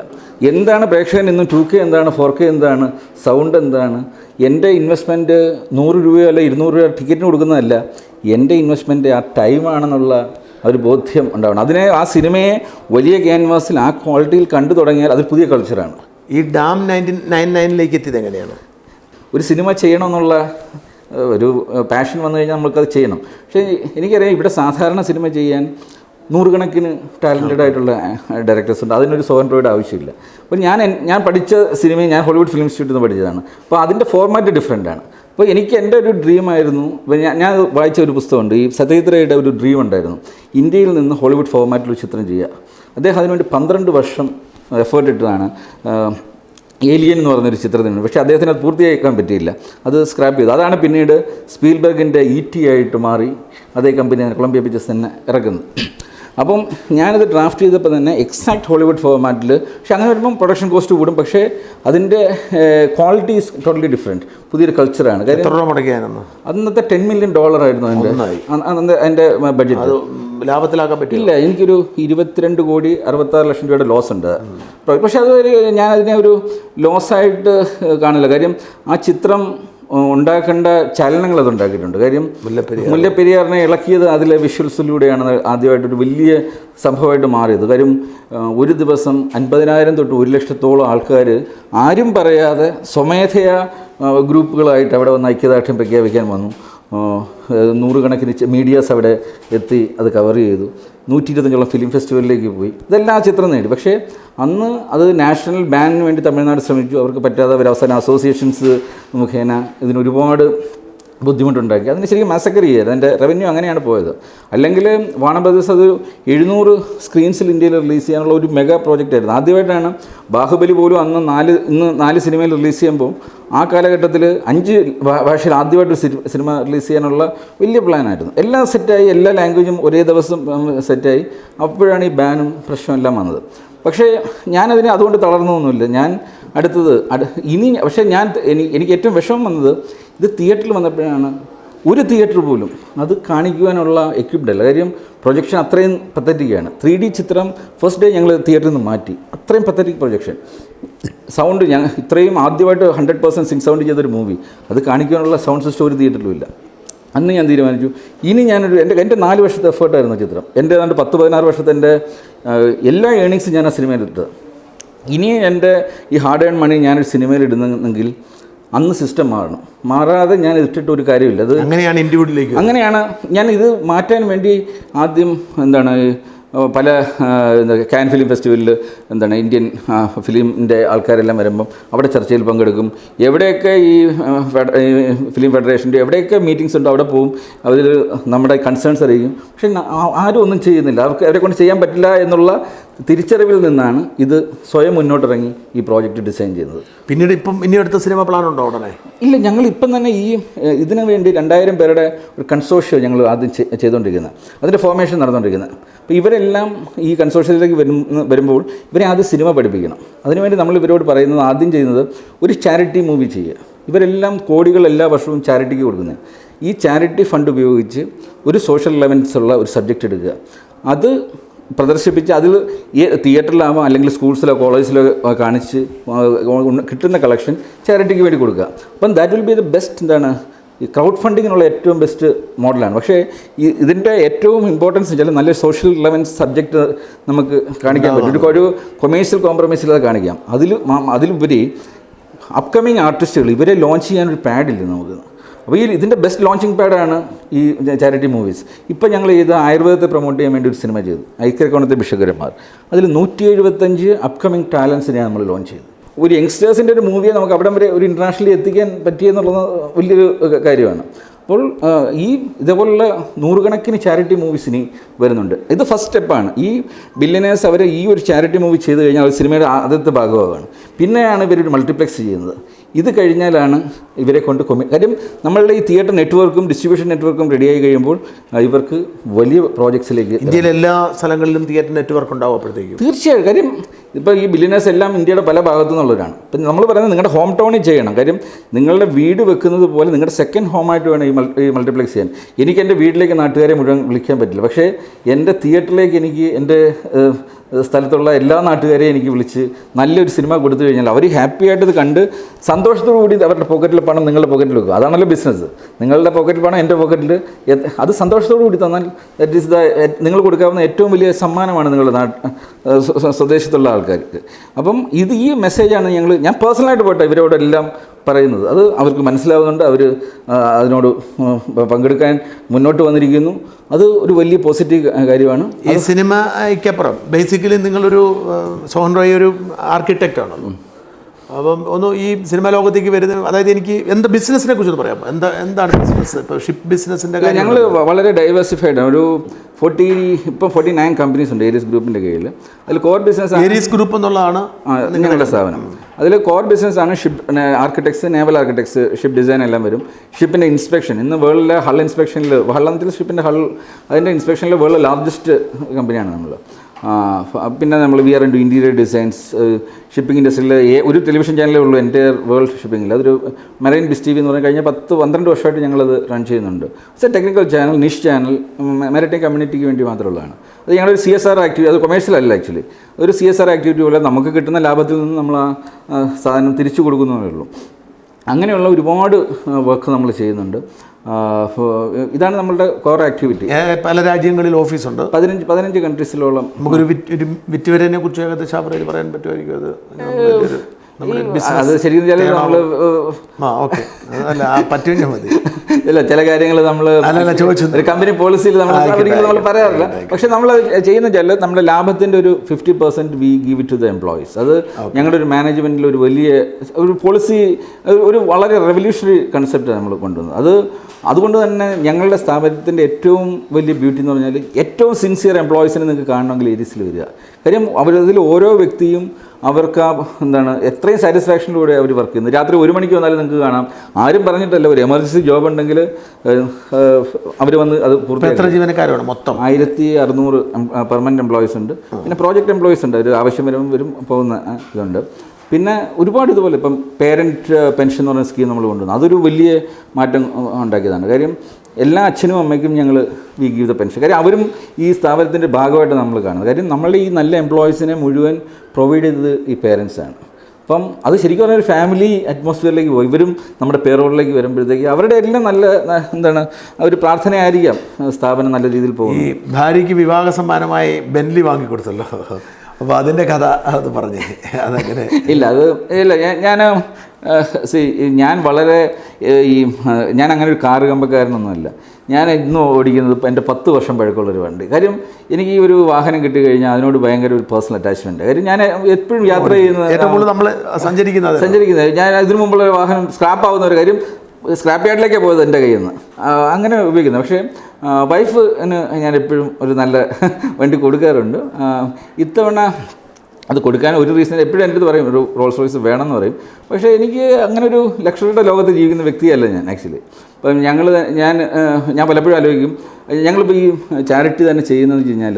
എന്താണ് പ്രേക്ഷകൻ എന്നും ടു കെ എന്താണ് ഫോർ കെ എന്താണ് സൗണ്ട് എന്താണ് എന്റെ ഇൻവെസ്റ്റ്മെന്റ് നൂറ് രൂപയോ അല്ല ഇരുന്നൂറ് രൂപ ടിക്കറ്റിന് കൊടുക്കുന്നതല്ല. എന്റെ ഇൻവെസ്റ്റ്മെന്റ് ആ ടൈമാണെന്നുള്ള ഒരു ബോധ്യം ഉണ്ടാവണം. അതിനെ ആ സിനിമയെ വലിയ ക്യാൻവാസിൽ ആ ക്വാളിറ്റിയിൽ കണ്ടു തുടങ്ങിയാൽ അത് പുതിയ കൾച്ചറാണ് ഈ ഡാം നയന്റീൻ നയൻ നയനിലേക്ക് എത്തിയത് എങ്ങനെയാണ്? ഒരു സിനിമ ചെയ്യണമെന്നുള്ള ഒരു പാഷൻ വന്നു കഴിഞ്ഞാൽ നമുക്കത് ചെയ്യണം. പക്ഷേ എനിക്കറിയാം ഇവിടെ സാധാരണ സിനിമ ചെയ്യാൻ നൂറുകണക്കിന് ടാലന്റഡ് ആയിട്ടുള്ള ഡയറക്ടേഴ്സ് ഉണ്ട്. അതിനൊരു സ്വതന്ത്രയുടെ ആവശ്യമില്ല. അപ്പോൾ ഞാൻ ഞാൻ പഠിച്ച സിനിമ ഞാൻ ഹോളിവുഡ് ഫിലിം ഇൻസ്റ്റിറ്റ്യൂട്ടിൽ നിന്ന് പഠിച്ചതാണ്. അപ്പോൾ അതിന്റെ ഫോർമാറ്റ് ഡിഫറെന്റ് ആണ്. അപ്പോൾ എനിക്ക് എന്റെ ഒരു ഡ്രീം ആയിരുന്നു. ഞാൻ ഞാൻ വായിച്ച ഒരു പുസ്തകമുണ്ട്. ഈ സത്യജിത്രയുടെ ഒരു ഡ്രീം ഉണ്ടായിരുന്നു. ഇന്ത്യയിൽ നിന്ന് ഹോളിവുഡ് ഫോർമാറ്റിൽ ചിത്രം ചെയ്യുക. അദ്ദേഹം അതിനുവേണ്ടി പന്ത്രണ്ട് വർഷം എഫേർട്ട് ഇട്ടതാണ്. ഏലിയൻ എന്ന് പറഞ്ഞൊരു ചിത്രത്തിനുണ്ട് പക്ഷേ അദ്ദേഹത്തിന് അത് പൂർത്തിയാക്കാൻ പറ്റിയില്ല. അത് സ്ക്രാപ്പ് ചെയ്തു. അതാണ് പിന്നീട് സ്പീൽബർഗിന്റെ ഇ ടി ആയിട്ട് മാറി അതേ കമ്പനി കൊളംബിയ പിക്ചേഴ്സ് തന്നെ ഇറക്കുന്നത്. അപ്പം ഞാനത് ഡ്രാഫ്റ്റ് ചെയ്തപ്പോൾ തന്നെ എക്സാക്ട് ഹോളിവുഡ് ഫോർമാറ്റിൽ പക്ഷേ അങ്ങനെ വരുമ്പം പ്രൊഡക്ഷൻ കോസ്റ്റ് കൂടും പക്ഷേ അതിന്റെ ക്വാളിറ്റീസ് ടോട്ടലി ഡിഫറെന്റ് പുതിയൊരു കൾച്ചറാണ് കാര്യം അന്നത്തെ ടെൻ മില്യൺ ഡോളർ ആയിരുന്നു അതിന്റെ. അതിന്റെ ബഡ്ജറ്റ് ലാഭത്തിലാക്കാൻ പറ്റില്ല എനിക്കൊരു ഇരുപത്തിരണ്ട് കോടി അറുപത്താറ് ലക്ഷം രൂപയുടെ ലോസ് ഉണ്ട്. പക്ഷേ അതൊരു ഞാനതിനെ ഒരു ലോസായിട്ട് കാണില്ല. കാര്യം ആ ചിത്രം ഉണ്ടാക്കേണ്ട ചലനങ്ങൾ അത് ഉണ്ടാക്കിയിട്ടുണ്ട്. കാര്യം മുല്ലപ്പെരിയാർ. മുല്ലപ്പെരിയാറിനെ ഇളക്കിയത് അതിലെ വിഷ്വൽസിലൂടെയാണ് ആദ്യമായിട്ടൊരു വലിയ സംഭവമായിട്ട് മാറിയത്. കാര്യം ഒരു ദിവസം അൻപതിനായിരം തൊട്ട് ഒരു ലക്ഷത്തോളം ആൾക്കാർ ആരും പറയാതെ സ്വമേധയാ ഗ്രൂപ്പുകളായിട്ട് അവിടെ വന്ന് ഐക്യദാർഢ്യം പ്രഖ്യാപിക്കാൻ വന്നു. നൂറുകണക്കിന് മീഡിയാസ് അവിടെ എത്തി അത് കവർ ചെയ്തു. നൂറ്റി ഇരുപത്തഞ്ചോളം ഫിലിം ഫെസ്റ്റിവലിലേക്ക് പോയി. ഇതെല്ലാം ആ ചിത്രം നേടി. പക്ഷേ അന്ന് അത് നാഷണൽ ബാനിന് വേണ്ടി തമിഴ്നാട് ശ്രമിച്ചു. അവർക്ക് പറ്റാതെ അവർ അവസാനം അസോസിയേഷൻസ് മുഖേന ഇതിന് ഒരുപാട് ബുദ്ധിമുട്ടുണ്ടാക്കി. അതിന് ശരിക്കും മാസക്കർ ചെയ്യരുത് അതിന്റെ റവന്യൂ അങ്ങനെയാണ് പോയത്. അല്ലെങ്കിൽ വാണ ബ്രദേഴ്സ് അത് എഴുന്നൂറ് സ്ക്രീൻസിൽ ഇന്ത്യയിൽ റിലീസ് ചെയ്യാനുള്ള ഒരു മെഗാ പ്രോജക്റ്റ് ആയിരുന്നു. ആദ്യമായിട്ടാണ് ബാഹുബലി പോലും അന്ന് നാല് ഇന്ന് നാല് സിനിമയിൽ റിലീസ് ചെയ്യുമ്പോൾ ആ കാലഘട്ടത്തിൽ അഞ്ച് ഭാഷയിൽ ആദ്യമായിട്ട് സിനി- സിനിമ റിലീസ് ചെയ്യാനുള്ള വലിയ പ്ലാനായിരുന്നു എല്ലാം സെറ്റായി എല്ലാ ലാംഗ്വേജും ഒരേ ദിവസം സെറ്റായി അപ്പോഴാണ് ഈ ബാനും പ്രശ്നവും എല്ലാം വന്നത്. പക്ഷേ ഞാനതിനെ അതുകൊണ്ട് തളർന്നൊന്നുമില്ല. ഞാൻ അടുത്തത് അടു ഇനി പക്ഷേ ഞാൻ എനിക്ക് ഏറ്റവും വിഷമം വന്നത് ഇത് തിയേറ്ററിൽ വന്നപ്പോഴാണ് ഒരു തിയേറ്റർ പോലും അത് കാണിക്കുവാനുള്ള എക്യുപ്ഡ് അല്ല. കാര്യം പ്രൊജക്ഷൻ അത്രയും പത്തറ്റിക്കാണ് ത്രീ ഡി ചിത്രം ഫസ്റ്റ് ഡേ ഞങ്ങൾ തിയേറ്ററിൽ നിന്ന് മാറ്റി. അത്രയും പത്തറ്റിക് പ്രൊജക്ഷൻ സൗണ്ട് ഞങ്ങൾ ഇത്രയും ആദ്യമായിട്ട് ഹൺഡ്രഡ് പെർസെന്റ് സിംഗ് സൗണ്ട് ചെയ്തൊരു മൂവി അത് കാണിക്കാനുള്ള സൗണ്ട് സിസ്റ്റം ഒരു തിയേറ്ററിലും ഇല്ല. അന്ന് ഞാൻ തീരുമാനിച്ചു ഇനി ഞാനൊരു എന്റെ എന്റെ നാല് വർഷത്തെ എഫേർട്ടായിരുന്നു ചിത്രം. എന്റെ ഏതാണ്ട് പത്ത് പതിനാറ് വർഷത്തെ എന്റെ എല്ലാ ഏണിങ്സും ഞാൻ ആ സിനിമയിലിട്ടത് ഇനി എന്റെ ഈ ഹാർഡ് ഏൺ മണി ഞാനൊരു സിനിമയിൽ ഇടുന്നെങ്കിൽ അന്ന് സിസ്റ്റം മാറണം. മാറാതെ ഞാൻ ഇട്ടിട്ട് ഒരു കാര്യമില്ല. അത് അങ്ങനെയാണ് ഇൻഡിവിഡിലേക്ക് അങ്ങനെയാണ് ഞാൻ ഇത് മാറ്റാൻ വേണ്ടി ആദ്യം എന്താണ് പല എന്താ കാൻ ഫിലിം ഫെസ്റ്റിവലിൽ എന്താണ് ഇന്ത്യൻ ഫിലിമിന്റെ ആൾക്കാരെല്ലാം വരുമ്പം അവിടെ ചർച്ചയിൽ പങ്കെടുക്കും. എവിടെയൊക്കെ ഈ ഫിലിം ഫെഡറേഷന്റെ എവിടെയൊക്കെ മീറ്റിംഗ്സ് ഉണ്ടോ അവിടെ പോവും. അതിൽ നമ്മുടെ കൺസേൺസ് അറിയിക്കും. പക്ഷേ ആരും ഒന്നും ചെയ്യുന്നില്ല. അവർക്ക് അവരെ കൊണ്ട് ചെയ്യാൻ പറ്റില്ല എന്നുള്ള തിരിച്ചറിവിൽ നിന്നാണ് ഇത് സ്വയം മുന്നോട്ടിറങ്ങി ഈ പ്രോജക്റ്റ് ഡിസൈൻ ചെയ്തത്. പിന്നീട് ഇപ്പം ഇനി അടുത്ത സിനിമ പ്ലാൻ ഉണ്ടോ ഉടനെ ഇല്ല ഞങ്ങൾ ഇപ്പം തന്നെ ഈ ഇതിനു വേണ്ടി രണ്ടായിരം പേരുടെ ഒരു കൺസോഷ്യം ഞങ്ങൾ ആദ്യം ചെയ്തുകൊണ്ടിരിക്കുന്നത് അതിന്റെ ഫോർമേഷൻ നടന്നുകൊണ്ടിരിക്കുന്നത് അപ്പോൾ ഇവരെല്ലാം ഈ കൺസോഷ്യത്തിലേക്ക് വരും വരുമ്പോൾ ഇവരെ ആദ്യം സിനിമ പഠിപ്പിക്കണം. അതിനുവേണ്ടി നമ്മൾ ഇവരോട് പറയുന്നത് ആദ്യം ചെയ്യുന്നത് ഒരു ചാരിറ്റി മൂവി ചെയ്യുക. ഇവരെല്ലാം കോടികൾ എല്ലാ വർഷവും ചാരിറ്റിക്ക് കൊടുക്കുന്നത്. ഈ ചാരിറ്റി ഫണ്ട് ഉപയോഗിച്ച് ഒരു സോഷ്യൽ ലെവൻസ് ഉള്ള ഒരു സബ്ജക്റ്റ് എടുക്കുക. അത് പ്രദർശിപ്പിച്ച് അതിൽ ഈ തിയേറ്ററിലാവാം അല്ലെങ്കിൽ സ്കൂൾസിലോ കോളേജിലോ കാണിച്ച് കിട്ടുന്ന കളക്ഷൻ ചാരിറ്റിക്ക് വേണ്ടി കൊടുക്കുക. അപ്പം that will be the best എന്താണ്? ഈ ക്രൗഡ് ഫണ്ടിങ്ങിനുള്ള ഏറ്റവും ബെസ്റ്റ് മോഡലാണ്. പക്ഷേ ഈ ഇതിന്റെ ഏറ്റവും ഇമ്പോർട്ടൻസ് വെച്ചാൽ നല്ല സോഷ്യൽ റിലവൻസ് സബ്ജക്റ്റ് നമുക്ക് കാണിക്കാൻ പറ്റും. ഒരു ഒരു കൊമേഴ്ഷ്യൽ കോംപ്രമൈസിൽ അത് കാണിക്കാം. അതിൽ അതിലുപരി അപ്കമിങ് ആർട്ടിസ്റ്റുകൾ ഇവരെ ലോഞ്ച് ചെയ്യാൻ ഒരു പാഡില്ല നമുക്ക്? അപ്പോൾ ഈ ഇതിന്റെ ബെസ്റ്റ് ലോഞ്ചിങ് പാഡാണ് ഈ ചാരിറ്റി മൂവീസ് ഇപ്പം ഞങ്ങൾ ചെയ്ത ആയുർവേദത്തെ പ്രൊമോട്ട് ചെയ്യാൻ വേണ്ടി ഒരു സിനിമ ചെയ്തു. ഐക്യക്കോണത്തെ ബിഷകരന്മാർ അതിൽ നൂറ്റി എഴുപത്തഞ്ച് അപ്കമിങ് ടാലൻസിനെയാണ് നമ്മൾ ലോഞ്ച് ചെയ്തു ഒരു യങ്സ്റ്റേഴ്സിന്റെ ഒരു മൂവിയെ നമുക്ക് അവിടം വരെ ഒരു ഇന്റർനാഷണലി എത്തിക്കാൻ പറ്റിയെന്നുള്ളത് വലിയൊരു കാര്യമാണ്. അപ്പോൾ ഈ ഇതേപോലുള്ള നൂറുകണക്കിന് ചാരിറ്റി മൂവീസ് ഇനി വരുന്നുണ്ട്. ഇത് ഫസ്റ്റ് സ്റ്റെപ്പാണ് ഈ ബില്ലിനേഴ്സ് അവർ ഈ ഒരു ചാരിറ്റി മൂവി ചെയ്ത് കഴിഞ്ഞാൽ സിനിമയുടെ ആദ്യത്തെ ഭാഗമാണ് പിന്നെയാണ് ഇവരൊരു മൾട്ടിപ്ലെക്സ് ചെയ്യുന്നത്. ഇത് കഴിഞ്ഞാലാണ് ഇവരെ കൊണ്ട് കൊമി കാര്യം നമ്മളുടെ ഈ തിയേറ്റർ നെറ്റ്വർക്കും ഡിസ്ട്രിബ്യൂഷൻ നെറ്റ്വർക്കും റെഡിയായി കഴിയുമ്പോൾ ഇവർക്ക് വലിയ പ്രോജക്ട്സിലേക്ക് ഇന്ത്യയിലെ എല്ലാ സ്ഥലങ്ങളിലും തിയേറ്റർ നെറ്റ്വർക്ക് ഉണ്ടാവും അപ്പോഴത്തേക്കും. തീർച്ചയായും. കാര്യം ഇപ്പോൾ ഈ ബില്ലിനേഴ്സ് എല്ലാം ഇന്ത്യയുടെ പല ഭാഗത്തു നിന്നുള്ളവരാണ്. ഇപ്പം നമ്മൾ പറയുന്നത് നിങ്ങളുടെ ഹോം ടൗണിൽ ചെയ്യണം. കാര്യം നിങ്ങളുടെ വീട് വെക്കുന്നത് പോലെ നിങ്ങളുടെ സെക്കൻഡ് ഹോമായിട്ട് വേണം ഈ മൾ- ഈ മൾട്ടിപ്ലെക്സ് ചെയ്യാൻ. എനിക്ക് എന്റെ വീട്ടിലേക്ക് നാട്ടുകാരെ മുഴുവൻ വിളിക്കാൻ പറ്റില്ല. പക്ഷേ എന്റെ തിയേറ്ററിലേക്ക് എനിക്ക് എന്റെ സ്ഥലത്തുള്ള എല്ലാ നാട്ടുകാരെയും എനിക്ക് വിളിച്ച് നല്ലൊരു സിനിമ കൊടുത്തു കഴിഞ്ഞാൽ അവർ ഹാപ്പി ആയിട്ട് ഇത് കണ്ട് സന്തോഷത്തോടു കൂടി അവരുടെ പോക്കറ്റിൽ പണം നിങ്ങളുടെ പോക്കറ്റിൽ വെക്കും. അതാണല്ലോ ബിസിനസ് നിങ്ങളുടെ പോക്കറ്റിൽ പണം എന്റെ പോക്കറ്റിൽ അത് സന്തോഷത്തോടു കൂടി തന്നാൽ ദറ്റ് ഈസ് ദ നിങ്ങൾ കൊടുക്കാവുന്ന ഏറ്റവും വലിയ സമ്മാനമാണ് നിങ്ങളുടെ നാട്ട് സ്വദേശത്തുള്ള ആൾക്കാർക്ക്. അപ്പം ഇത് ഈ മെസ്സേജാണ് ഞങ്ങൾ ഞാൻ പേഴ്സണലായിട്ട് പോട്ടെ ഇവരോടെല്ലാം പറയുന്നത്. അത് അവർക്ക് മനസ്സിലാവുന്നുണ്ട്. അവർ അതിനോട് പങ്കെടുക്കാൻ മുന്നോട്ട് വന്നിരിക്കുന്നു. അത് ഒരു വലിയ പോസിറ്റീവ് കാര്യമാണ്. ഈ സിനിമയ്ക്കപ്പുറം ബേസിക്കലി നിങ്ങളൊരു സോഹൻ റോയ് ഒരു ആർക്കിടെക്റ്റ് ആണ് അപ്പം ഒന്ന് ഈ സിനിമാ ലോകത്തേക്ക് വരുന്ന അതായത് എനിക്ക് എന്ത് ബിസിനസ്സിനെ കുറിച്ച് പറയാം എന്താ എന്താണ് ബിസിനസ് ഇപ്പോൾ ഷിപ്പ് ബിസിനസിന്റെ കാര്യം ഞങ്ങൾ വളരെ ഡൈവേഴ്സിഫൈഡ് ആണ്. ഒരു ഫോർട്ടി ഇപ്പം ഫോർട്ടി നയൻ കമ്പനീസ് ഉണ്ട് ഏരിയസ് ഗ്രൂപ്പിന്റെ കീഴിൽ അതിൽ കോർ ബിസിനസ് ഏരീസ് ഗ്രൂപ്പ് എന്നുള്ളതാണ് നിങ്ങളുടെ സ്ഥാപനം. അതിൽ കോർ ബിസിനസ് ആണ് ship architects naval architects ship design എല്ലാം വരും. ഷിപ്പിന്റെ ഇൻസ്പെക്ഷൻ ഇന്ന് വേൾഡിലെ ഹൾ ഇൻസ്പെക്ഷനിൽ ഹള്ളത്തിൽ ഷിപ്പിന്റെ ഹൾ അതിന്റെ ഇൻസ്പെക്ഷനിൽ വേൾഡ് ലാർജസ്റ്റ് കമ്പനിയാണ് നമ്മൾ പിന്നെ നമ്മൾ we are in to interior designs shipping ഇൻഡസ്ട്രിയിലെ ഒരു ടെലിവിഷൻ ചാനലേ ഉള്ളൂ എന്റെ വേൾഡ് ഷിപ്പിംഗിൽ അതൊരു മറൈൻ ബിസ് ടി വി എന്ന് പറഞ്ഞാൽ കഴിഞ്ഞാൽ പത്ത് പന്ത്രണ്ട് വർഷമായിട്ട് ഞങ്ങളത് റൺ ചെയ്യുന്നുണ്ട്. It's technical channel niche channel maritime കമ്മ്യൂണിറ്റിക്ക് വേണ്ടി മാത്രമുള്ളതാണ്. അത് ഞങ്ങളൊരു സി എസ് ആർ ആക്ടിവിറ്റി അത് കൊമേഴ്ഷ്യൽ അല്ല ആക്ച്വലി ഒരു സി എസ് ആർ ആക്ടിവിറ്റി പോലെ നമുക്ക് കിട്ടുന്ന ലാഭത്തിൽ നിന്ന് നമ്മൾ ആ സാധനം തിരിച്ചു കൊടുക്കുന്നതേ ഉള്ളൂ. അങ്ങനെയുള്ള ഒരുപാട് വർക്ക് നമ്മൾ ചെയ്യുന്നുണ്ട്. ഇതാണ് നമ്മളുടെ കോർ ആക്ടിവിറ്റി പല രാജ്യങ്ങളിൽ ഓഫീസുണ്ട്. പതിനഞ്ച് പതിനഞ്ച് കൺട്രീസിലോളം നമുക്കൊരു വിറ്റ് ഒരു വിറ്റുവരനെ കുറിച്ച് ഏകദേശം പറയാൻ പറ്റുമായിരിക്കും അത്. അത് ശരിക്കും വെച്ചാൽ നമ്മൾ അല്ല പറ്റുമെങ്കിൽ മതി. ഇല്ല ചില കാര്യങ്ങൾ നമ്മൾ. ഒരു കമ്പനി പോളിസിയിൽ നമ്മൾ നമ്മൾ പറയാറില്ല. പക്ഷെ നമ്മൾ ചെയ്യുന്ന ചില നമ്മുടെ ലാഭത്തിന്റെ ഒരു fifty percent we give to the employees അത് ഞങ്ങളുടെ ഒരു മാനേജ്മെന്റിൽ ഒരു വലിയ ഒരു പോളിസി ഒരു വളരെ റെവല്യൂഷണറി കൺസെപ്റ്റ് നമ്മൾ കൊണ്ടുവന്നത്. അത് അതുകൊണ്ട് തന്നെ ഞങ്ങളുടെ സ്ഥാപനത്തിന്റെ ഏറ്റവും വലിയ ബ്യൂട്ടി എന്ന് പറഞ്ഞാൽ ഏറ്റവും സിൻസിയർ എംപ്ലോയീസിനെ നിങ്ങൾക്ക് കാണണമെങ്കിൽ ഏരീസിൽ വരിക. കാര്യം അവരതിൽ ഓരോ വ്യക്തിയും അവർക്ക് ആ എന്താണ് എത്രയും സാറ്റിസ്ഫാക്ഷനിലൂടെ അവർ വർക്ക് ചെയ്യുന്നത് രാത്രി ഒരു മണിക്ക് വന്നാലും നിങ്ങൾക്ക് കാണാം. ആരും പറഞ്ഞിട്ടല്ല ഒരു എമർജൻസി ജോബ് ഉണ്ടെങ്കിൽ അവർ വന്ന് അത് എത്ര ജീവനക്കാരാണ് മൊത്തം? ആയിരത്തി അറുന്നൂറ് പെർമനന്റ് എംപ്ലോയീസ് ഉണ്ട്. പിന്നെ പ്രോജക്റ്റ് എംപ്ലോയീസ് ഉണ്ട്. ഒരു ആവശ്യം വരുമ്പോൾ വരും പോകുന്ന ഇതുണ്ട്. പിന്നെ ഒരുപാട് ഇതുപോലെ ഇപ്പം പേരന്റ് പെൻഷൻ എന്ന് പറയുന്ന സ്കീം നമ്മൾ കൊണ്ടുവന്നു. അതൊരു വലിയ മാറ്റം ഉണ്ടാക്കിയതാണ്. കാര്യം എല്ലാ അച്ഛനും അമ്മയ്ക്കും ഞങ്ങൾ വി ഗീവ് ദ പെൻഷൻ. കാര്യം അവരും ഈ സ്ഥാപനത്തിന്റെ ഭാഗമായിട്ട് നമ്മൾ കാണുന്നത്. കാര്യം നമ്മളുടെ ഈ നല്ല എംപ്ലോയീസിനെ മുഴുവൻ പ്രൊവൈഡ് ചെയ്തത് ഈ പേരൻസാണ് അപ്പം അത് ശരിക്കും പറഞ്ഞാൽ ഒരു ഫാമിലി അറ്റ്മോസ്ഫിയറിലേക്ക് പോകും ഇവരും നമ്മുടെ പേറോളിലേക്ക് വരുമ്പോഴത്തേക്ക് അവരുടെ എല്ലാം നല്ല എന്താണ് ഒരു പ്രാർത്ഥനയായിരിക്കാം. സ്ഥാപനം നല്ല രീതിയിൽ പോകും ഈ ഭാര്യയ്ക്ക് വിവാഹ സമ്മാനമായി ബെൻലി വാങ്ങിക്കൊടുത്തല്ലോ. അപ്പോൾ അതിന്റെ കഥ അത് പറഞ്ഞേ. അതങ്ങനെ. ഇല്ല അത് ഇല്ല ഞാൻ- സി ഞാൻ വളരെ ഈ ഞാൻ അങ്ങനെ ഒരു കാറ് കമ്പക്കാരനൊന്നുമല്ല. ഞാൻ ഇന്നും ഓടിക്കുന്നത് എന്റെ പത്ത് വർഷം പഴക്കമുള്ളൊരു വണ്ടി. കാര്യം എനിക്ക് ഈ ഒരു വാഹനം കിട്ടിക്കഴിഞ്ഞാൽ അതിനോട് ഭയങ്കര ഒരു പേഴ്സണൽ അറ്റാച്ച്മെന്റ് കാര്യം ഞാൻ എപ്പോഴും യാത്ര ചെയ്യുന്നത് ഏറ്റവും കൂടുതൽ നമ്മൾ സഞ്ചരിക്കുന്നത്. സഞ്ചരിക്കുന്നത്. ഞാൻ ഇതിനു മുമ്പുള്ള വാഹനം സ്ക്രാപ്പ് ആവുന്ന ഒരു കാര്യം സ്ക്രാപ്പ് യാർഡിലേക്കാണ് പോയത് എന്റെ കയ്യിൽ നിന്ന് അങ്ങനെ ഉപയോഗിക്കുന്നത്. പക്ഷേ വൈഫ് ഞാൻ എപ്പോഴും ഒരു നല്ല വണ്ടി കൊടുക്കാറുണ്ട്. ഇത്തവണ അത് കൊടുക്കാൻ ഒരു റീസൺ എപ്പോഴും എന്റെ അടുത്ത് പറയും ഒരു റോൾസ് റോയ്സ് വേണമെന്ന് പറയും. പക്ഷേ എനിക്ക് അങ്ങനെ ഒരു ലക്ഷറിയുടെ ലോകത്ത് ജീവിക്കുന്ന വ്യക്തിയല്ല ഞാൻ ആക്ച്വലി അപ്പം ഞങ്ങൾ ഞാൻ ഞാൻ പലപ്പോഴും ആലോചിക്കും. ഞങ്ങളിപ്പോൾ ഈ ചാരിറ്റി തന്നെ ചെയ്യുന്നതെന്ന് വെച്ച് കഴിഞ്ഞാൽ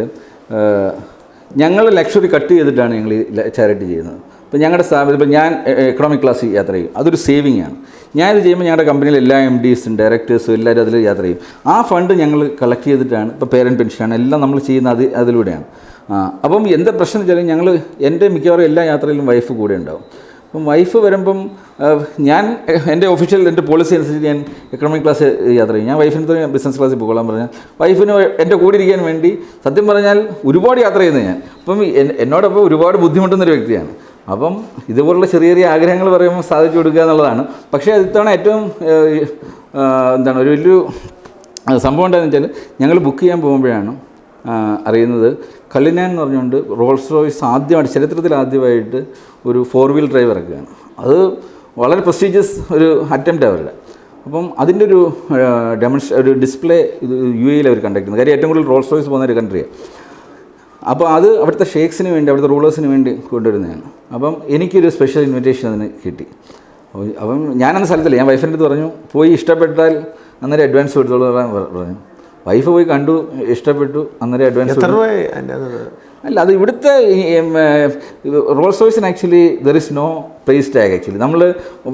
ഞങ്ങൾ ലക്ഷറി കട്ട് ചെയ്തിട്ടാണ് ഞങ്ങൾ ഈ ചാരിറ്റി ചെയ്യുന്നത്. അപ്പോൾ ഞങ്ങളുടെ സ്ഥാപനത്തിൽ ഇപ്പോൾ ഞാൻ എക്കണോമിക് ക്ലാസ് യാത്ര ചെയ്യും. അതൊരു സേവിങ് ആണ്. ഞാനിത് ചെയ്യുമ്പോൾ ഞങ്ങളുടെ കമ്പനിയിൽ എല്ലാ എം ഡീസും ഡയറക്ടേഴ്സും എല്ലാവരും അതിൽ യാത്ര ചെയ്യും. ആ ഫണ്ട് ഞങ്ങൾ കളക്ട് ചെയ്തിട്ടാണ് ഇപ്പോൾ പേരന്റ് പെൻഷനാണ് എല്ലാം നമ്മൾ ചെയ്യുന്ന അത് അതിലൂടെയാണ്. അപ്പം എന്താ പ്രശ്നം വെച്ചാൽ ഞങ്ങൾ എന്റെ മിക്കവാറും എല്ലാ യാത്രയിലും വൈഫ് കൂടെ ഉണ്ടാവും. അപ്പം വൈഫ് വരുമ്പം ഞാൻ എന്റെ ഒഫീഷ്യൽ എന്റെ പോളിസി അനുസരിച്ച് ഞാൻ എക്കണോമിക് ക്ലാസ് യാത്ര ചെയ്യും. ഞാൻ വൈഫിന് ബിസിനസ് ക്ലാസ്സിൽ പോകാൻ പറഞ്ഞാൽ വൈഫിന് എന്റെ കൂടെ ഇരിക്കാൻ വേണ്ടി സത്യം പറഞ്ഞാൽ ഒരുപാട് യാത്ര ചെയ്യുന്നത് ഞാൻ. അപ്പം എന്നോടൊപ്പം ഒരുപാട് ബുദ്ധിമുട്ടുന്നൊരു വ്യക്തിയാണ്. അപ്പം ഇതുപോലുള്ള ചെറിയ ചെറിയ ആഗ്രഹങ്ങൾ പറയുമ്പോൾ സാധിച്ചു കൊടുക്കുക എന്നുള്ളതാണ്. പക്ഷേ ഇത്തവണ ഏറ്റവും എന്താണ് ഒരു വലിയൊരു സംഭവം എന്താണെന്ന് വെച്ചാൽ ഞങ്ങൾ ബുക്ക് ചെയ്യാൻ പോകുമ്പോഴാണ് അറിയുന്നത് കള്ളിനാൻ എന്ന് പറഞ്ഞുകൊണ്ട് റോൾസ് റോയ്സ് ആദ്യമായിട്ട് ചരിത്രത്തിൽ ആദ്യമായിട്ട് ഒരു ഫോർ വീൽ ഡ്രൈവ് ഇറക്കുകയാണ്. അത് വളരെ പ്രസ്റ്റീജിയസ് ഒരു അറ്റംപ്റ്റ് അവരുടെ. അപ്പം അതിന്റെ ഒരു ഡെമൺസ് ഒരു ഡിസ്പ്ലേ ഇത് യു എയിൽ അവർ കണ്ടക്ട് ചെയ്യുന്നത്. കാര്യം ഏറ്റവും കൂടുതൽ റോൾസ് റോയ്സ് പോകുന്ന ഒരു കൺട്രിയാണ് അപ്പോൾ അത് അവിടുത്തെ ഷേക്സിന് വേണ്ടി അവിടുത്തെ റൂളേഴ്സിന് വേണ്ടി കൊണ്ടുവരുന്നതാണ്. അപ്പം എനിക്കൊരു സ്പെഷ്യൽ ഇൻവിറ്റേഷൻ അതിന് കിട്ടി. അപ്പം ഞാനന്ന് സ്ഥലത്തില്ല. ഞാൻ വൈഫിന്റെ അടുത്ത് പറഞ്ഞു പോയി ഇഷ്ടപ്പെട്ടാൽ അന്നേരം അഡ്വാൻസ് കൊടുത്തോളൂ പറഞ്ഞു. വൈഫ് പോയി കണ്ടു ഇഷ്ടപ്പെട്ടു അന്നേരം അഡ്വാൻസ് അല്ല അത് ഇവിടുത്തെ Rolls റോയ്സിന് actually there is no price tag actually നമ്മൾ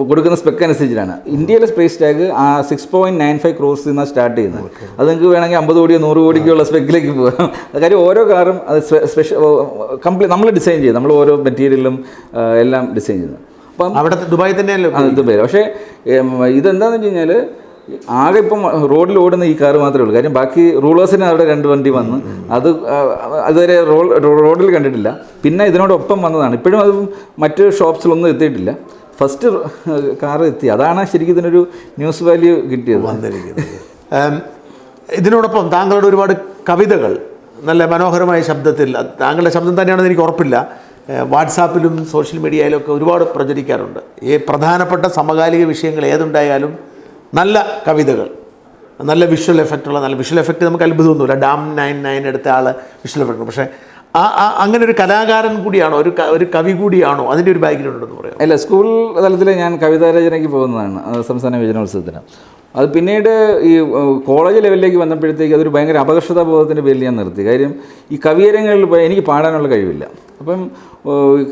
കൊടുക്കുന്ന സ്പെക്ക് അനുസരിച്ചിട്ടാണ്. ഇന്ത്യയിലെ പ്രൈസ് ടാഗ് ആ six point nine five crores നിന്നാണ് സ്റ്റാർട്ട് ചെയ്യുന്നത്. അത് നിങ്ങൾക്ക് വേണമെങ്കിൽ അമ്പത് കോടിയോ നൂറ് കോടിക്കോ ഉള്ള സ്പെക്കിലേക്ക് പോകാം. അത് കാര്യം ഓരോ കാറും അത് സ്പെഷ്യൽ കംപ്ലീറ്റ് നമ്മൾ ഡിസൈൻ ചെയ്യും. നമ്മൾ ഓരോ മെറ്റീരിയലും എല്ലാം ഡിസൈൻ ചെയ്യുന്നത്. അപ്പം അവിടെ ദുബായ് തന്നെയല്ലേ ദുബായ്. പക്ഷേ ഇതെന്താണെന്ന് വെച്ച് കഴിഞ്ഞാൽ ആകെ ഇപ്പം റോഡിൽ ഓടുന്ന ഈ കാറ് മാത്രമേ ഉള്ളൂ. കാര്യം ബാക്കി റൂളേഴ്സിന് അവിടെ രണ്ട് വണ്ടി വന്ന് അത് അതുവരെ റോൾ റോഡിൽ കണ്ടിട്ടില്ല. പിന്നെ ഇതിനോടൊപ്പം വന്നതാണ്. ഇപ്പോഴും അത് മറ്റ് ഷോപ്സിലൊന്നും എത്തിയിട്ടില്ല. ഫസ്റ്റ് കാർ എത്തി. അതാണ് ശരിക്കും ഇതിനൊരു ന്യൂസ് വാല്യൂ കിട്ടിയത്. ഇതിനോടൊപ്പം താങ്കളുടെ ഒരുപാട് കവിതകൾ നല്ല മനോഹരമായ ശബ്ദത്തിൽ താങ്കളുടെ ശബ്ദം തന്നെയാണെന്ന് എനിക്ക് ഉറപ്പില്ല. വാട്സാപ്പിലും സോഷ്യൽ മീഡിയയിലും ഒക്കെ ഒരുപാട് പ്രചരിക്കാറുണ്ട്. ഈ പ്രധാനപ്പെട്ട സമകാലിക വിഷയങ്ങൾ ഏതുണ്ടായാലും നല്ല കവിതകൾ. നല്ല വിഷ്വൽ എഫക്റ്റുള്ള നല്ല വിഷ്വൽ എഫക്റ്റ് നമുക്ക് അത്ഭുതമൊന്നുമില്ല ഡാം നയൻ നയൻ എടുത്ത ആൾ വിഷ്വൽ എഫക്റ്റ് പക്ഷേ ആ ആ അങ്ങനെ ഒരു കലാകാരൻ കൂടിയാണോ? ഒരു ഒരു കവി കൂടിയാണോ? അതിന്റെ ഒരു ബാക്ക്ഗ്രൗണ്ട് ഉണ്ടെന്ന് പറയാം അല്ല സ്കൂൾ തലത്തിൽ ഞാൻ കവിതാരചനയ്ക്ക് പോകുന്നതാണ്. സംസ്ഥാന വിജനോത്സവത്തിന് അത് പിന്നീട് ഈ കോളേജ് ലെവലിലേക്ക് വന്നപ്പോഴത്തേക്ക് അതൊരു ഭയങ്കര അപകർഷതാബോധത്തിന്റെ പേരിൽ ഞാൻ നിർത്തി. കാര്യം ഈ കവിയരങ്ങളിൽ എനിക്ക് പാടാനുള്ള കഴിവില്ല. അപ്പം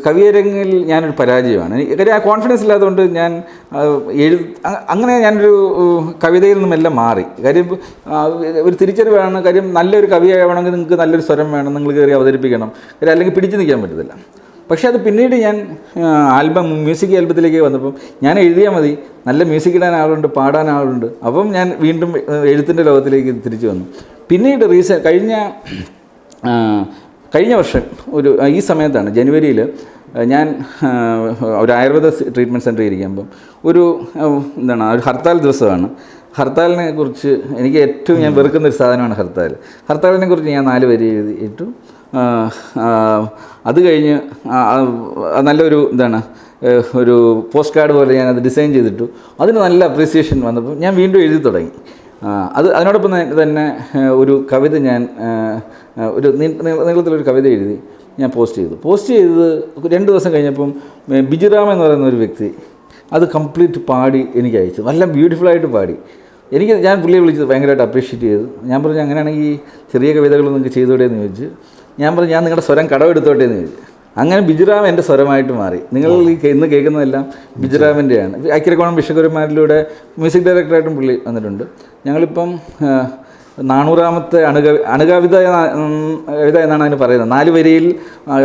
കവിയരങ്ങിൽ ഞാനൊരു പരാജയമാണ്. എനിക്ക് ആ കോൺഫിഡൻസ് ഇല്ലാത്തതുകൊണ്ട് ഞാൻ എഴു അങ്ങനെ ഞാനൊരു കവിതയിൽ നിന്നുമെല്ലാം മാറി. കാര്യം ഒരു തിരിച്ചറിവാണ് കാര്യം നല്ലൊരു കവിയാവണമെങ്കിൽ നിങ്ങൾക്ക് നല്ലൊരു സ്വരം വേണം. നിങ്ങൾ കയറി അവതരിപ്പിക്കണം. കാര്യം അല്ലെങ്കിൽ പിടിച്ചു നിൽക്കാൻ പറ്റത്തില്ല. പക്ഷേ അത് പിന്നീട് ഞാൻ ആൽബം മ്യൂസിക് ആൽബത്തിലേക്ക് വന്നപ്പം ഞാൻ എഴുതിയാൽ മതി. നല്ല മ്യൂസിക് ഇടാൻ ആളുണ്ട് പാടാൻ ആളുണ്ട്. അപ്പം ഞാൻ വീണ്ടും എഴുത്തിന്റെ ലോകത്തിലേക്ക് തിരിച്ചു വന്നു. പിന്നീട് റീസൺ കഴിഞ്ഞ കഴിഞ്ഞ വർഷം ഒരു ഈ സമയത്താണ് ജനുവരിയിൽ ഞാൻ ഒരു ആയുർവേദ ട്രീറ്റ്മെന്റ് സെന്ററിൽ ഇരിക്കുമ്പം ഒരു എന്താണ് ഒരു ഹർത്താൽ ദിവസമാണ്. ഹർത്താലിനെ കുറിച്ച് എനിക്ക് ഏറ്റവും ഞാൻ വെറുക്കുന്ന ഒരു സാധനമാണ് ഹർത്താൽ. ഹർത്താലിനെ കുറിച്ച് ഞാൻ നാല് വരി എഴുതി ഇട്ടു ആ, ആ, അത് കഴിഞ്ഞ് നല്ലൊരു എന്താണ് ഒരു പോസ്റ്റ് കാർഡ് പോലെ ഞാൻ അത് ഡിസൈൻ ചെയ്തിട്ടു. അതിന് നല്ല അപ്രീസിയേഷൻ വന്നപ്പോൾ ഞാൻ വീണ്ടും എഴുതി തുടങ്ങി. അത് അതിനോടൊപ്പം തന്നെ- ഒരു കവിത ഞാൻ ഒരു നീളത്തിലൊരു കവിത എഴുതി ഞാൻ പോസ്റ്റ് ചെയ്തു. പോസ്റ്റ് ചെയ്തത് രണ്ട് ദിവസം കഴിഞ്ഞപ്പം ബിജുറാം എന്ന് പറയുന്ന ഒരു വ്യക്തി അത് കംപ്ലീറ്റ് പാടി എനിക്ക് അയച്ചു. നല്ല ബ്യൂട്ടിഫുള്ളായിട്ട് പാടി. എനിക്ക് ഞാൻ പുള്ളിയെ വിളിച്ചത് ഭയങ്കരമായിട്ട് അപ്രീഷിയേറ്റ് ചെയ്തു. ഞാൻ പറഞ്ഞു അങ്ങനെയാണെങ്കിൽ ചെറിയ കവിതകൾ നിങ്ങൾക്ക് ചെയ്തോടെ എന്ന് ചോദിച്ചു ഞാൻ പറഞ്ഞു ഞാൻ നിങ്ങളുടെ സ്വരം കടമെടുത്തോട്ടെ? എന്ന് ചോദിച്ചു. അങ്ങനെ ബിജുറാം എന്റെ സ്വരമായിട്ട് മാറി. നിങ്ങൾ ഈ ഇന്ന് കേൾക്കുന്നതെല്ലാം ബിജുറാമിന്റെയാണ്. അക്കിരക്കോണം വിശ്വകർമാരിലൂടെ മ്യൂസിക് ഡയറക്ടറായിട്ടും പുള്ളി വന്നിട്ടുണ്ട്. ഞങ്ങളിപ്പം നാനൂറാമത്തെ അണുക അണുകവിത കവിത എന്നാണ് അതിന് പറയുന്നത്. നാല് വരിയിൽ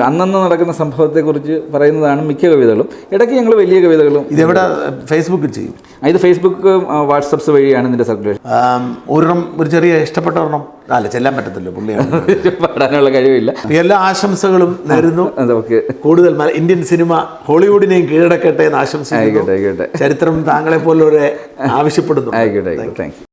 അന്നന്ന് നടക്കുന്ന സംഭവത്തെക്കുറിച്ച് പറയുന്നതാണ് മിക്ക കവിതകളും. ഇടയ്ക്ക് ഞങ്ങൾ വലിയ കവിതകളും ഇതെവിടെ ഫേസ്ബുക്കിൽ ചെയ്യും? ഇത് ഫേസ്ബുക്ക് വാട്സപ്പ്സ് വഴിയാണ് ഇതിന്റെ സർക്കുലേഷൻ ഒരെണ്ണം ഒരു ചെറിയ ഇഷ്ടപ്പെട്ട ഒരെണ്ണം അല്ല ചെല്ലാൻ പറ്റത്തില്ല പുള്ളിയാണ്. പാടാനുള്ള കഴിവില്ല. എല്ലാ ആശംസകളും നേരുന്നു. കൂടുതൽ ഇന്ത്യൻ സിനിമ ഹോളിവുഡിനെയും കീഴടക്കട്ടെ എന്ന് ആശംസിക്കുന്നു. ആയിക്കോട്ടെ ആയിക്കോട്ടെ. ചരിത്രം താങ്കളെ പോലെ ആവശ്യപ്പെടുന്നു ആയിക്കോട്ടെ. ആയിക്കോട്ടെ താങ്ക് യു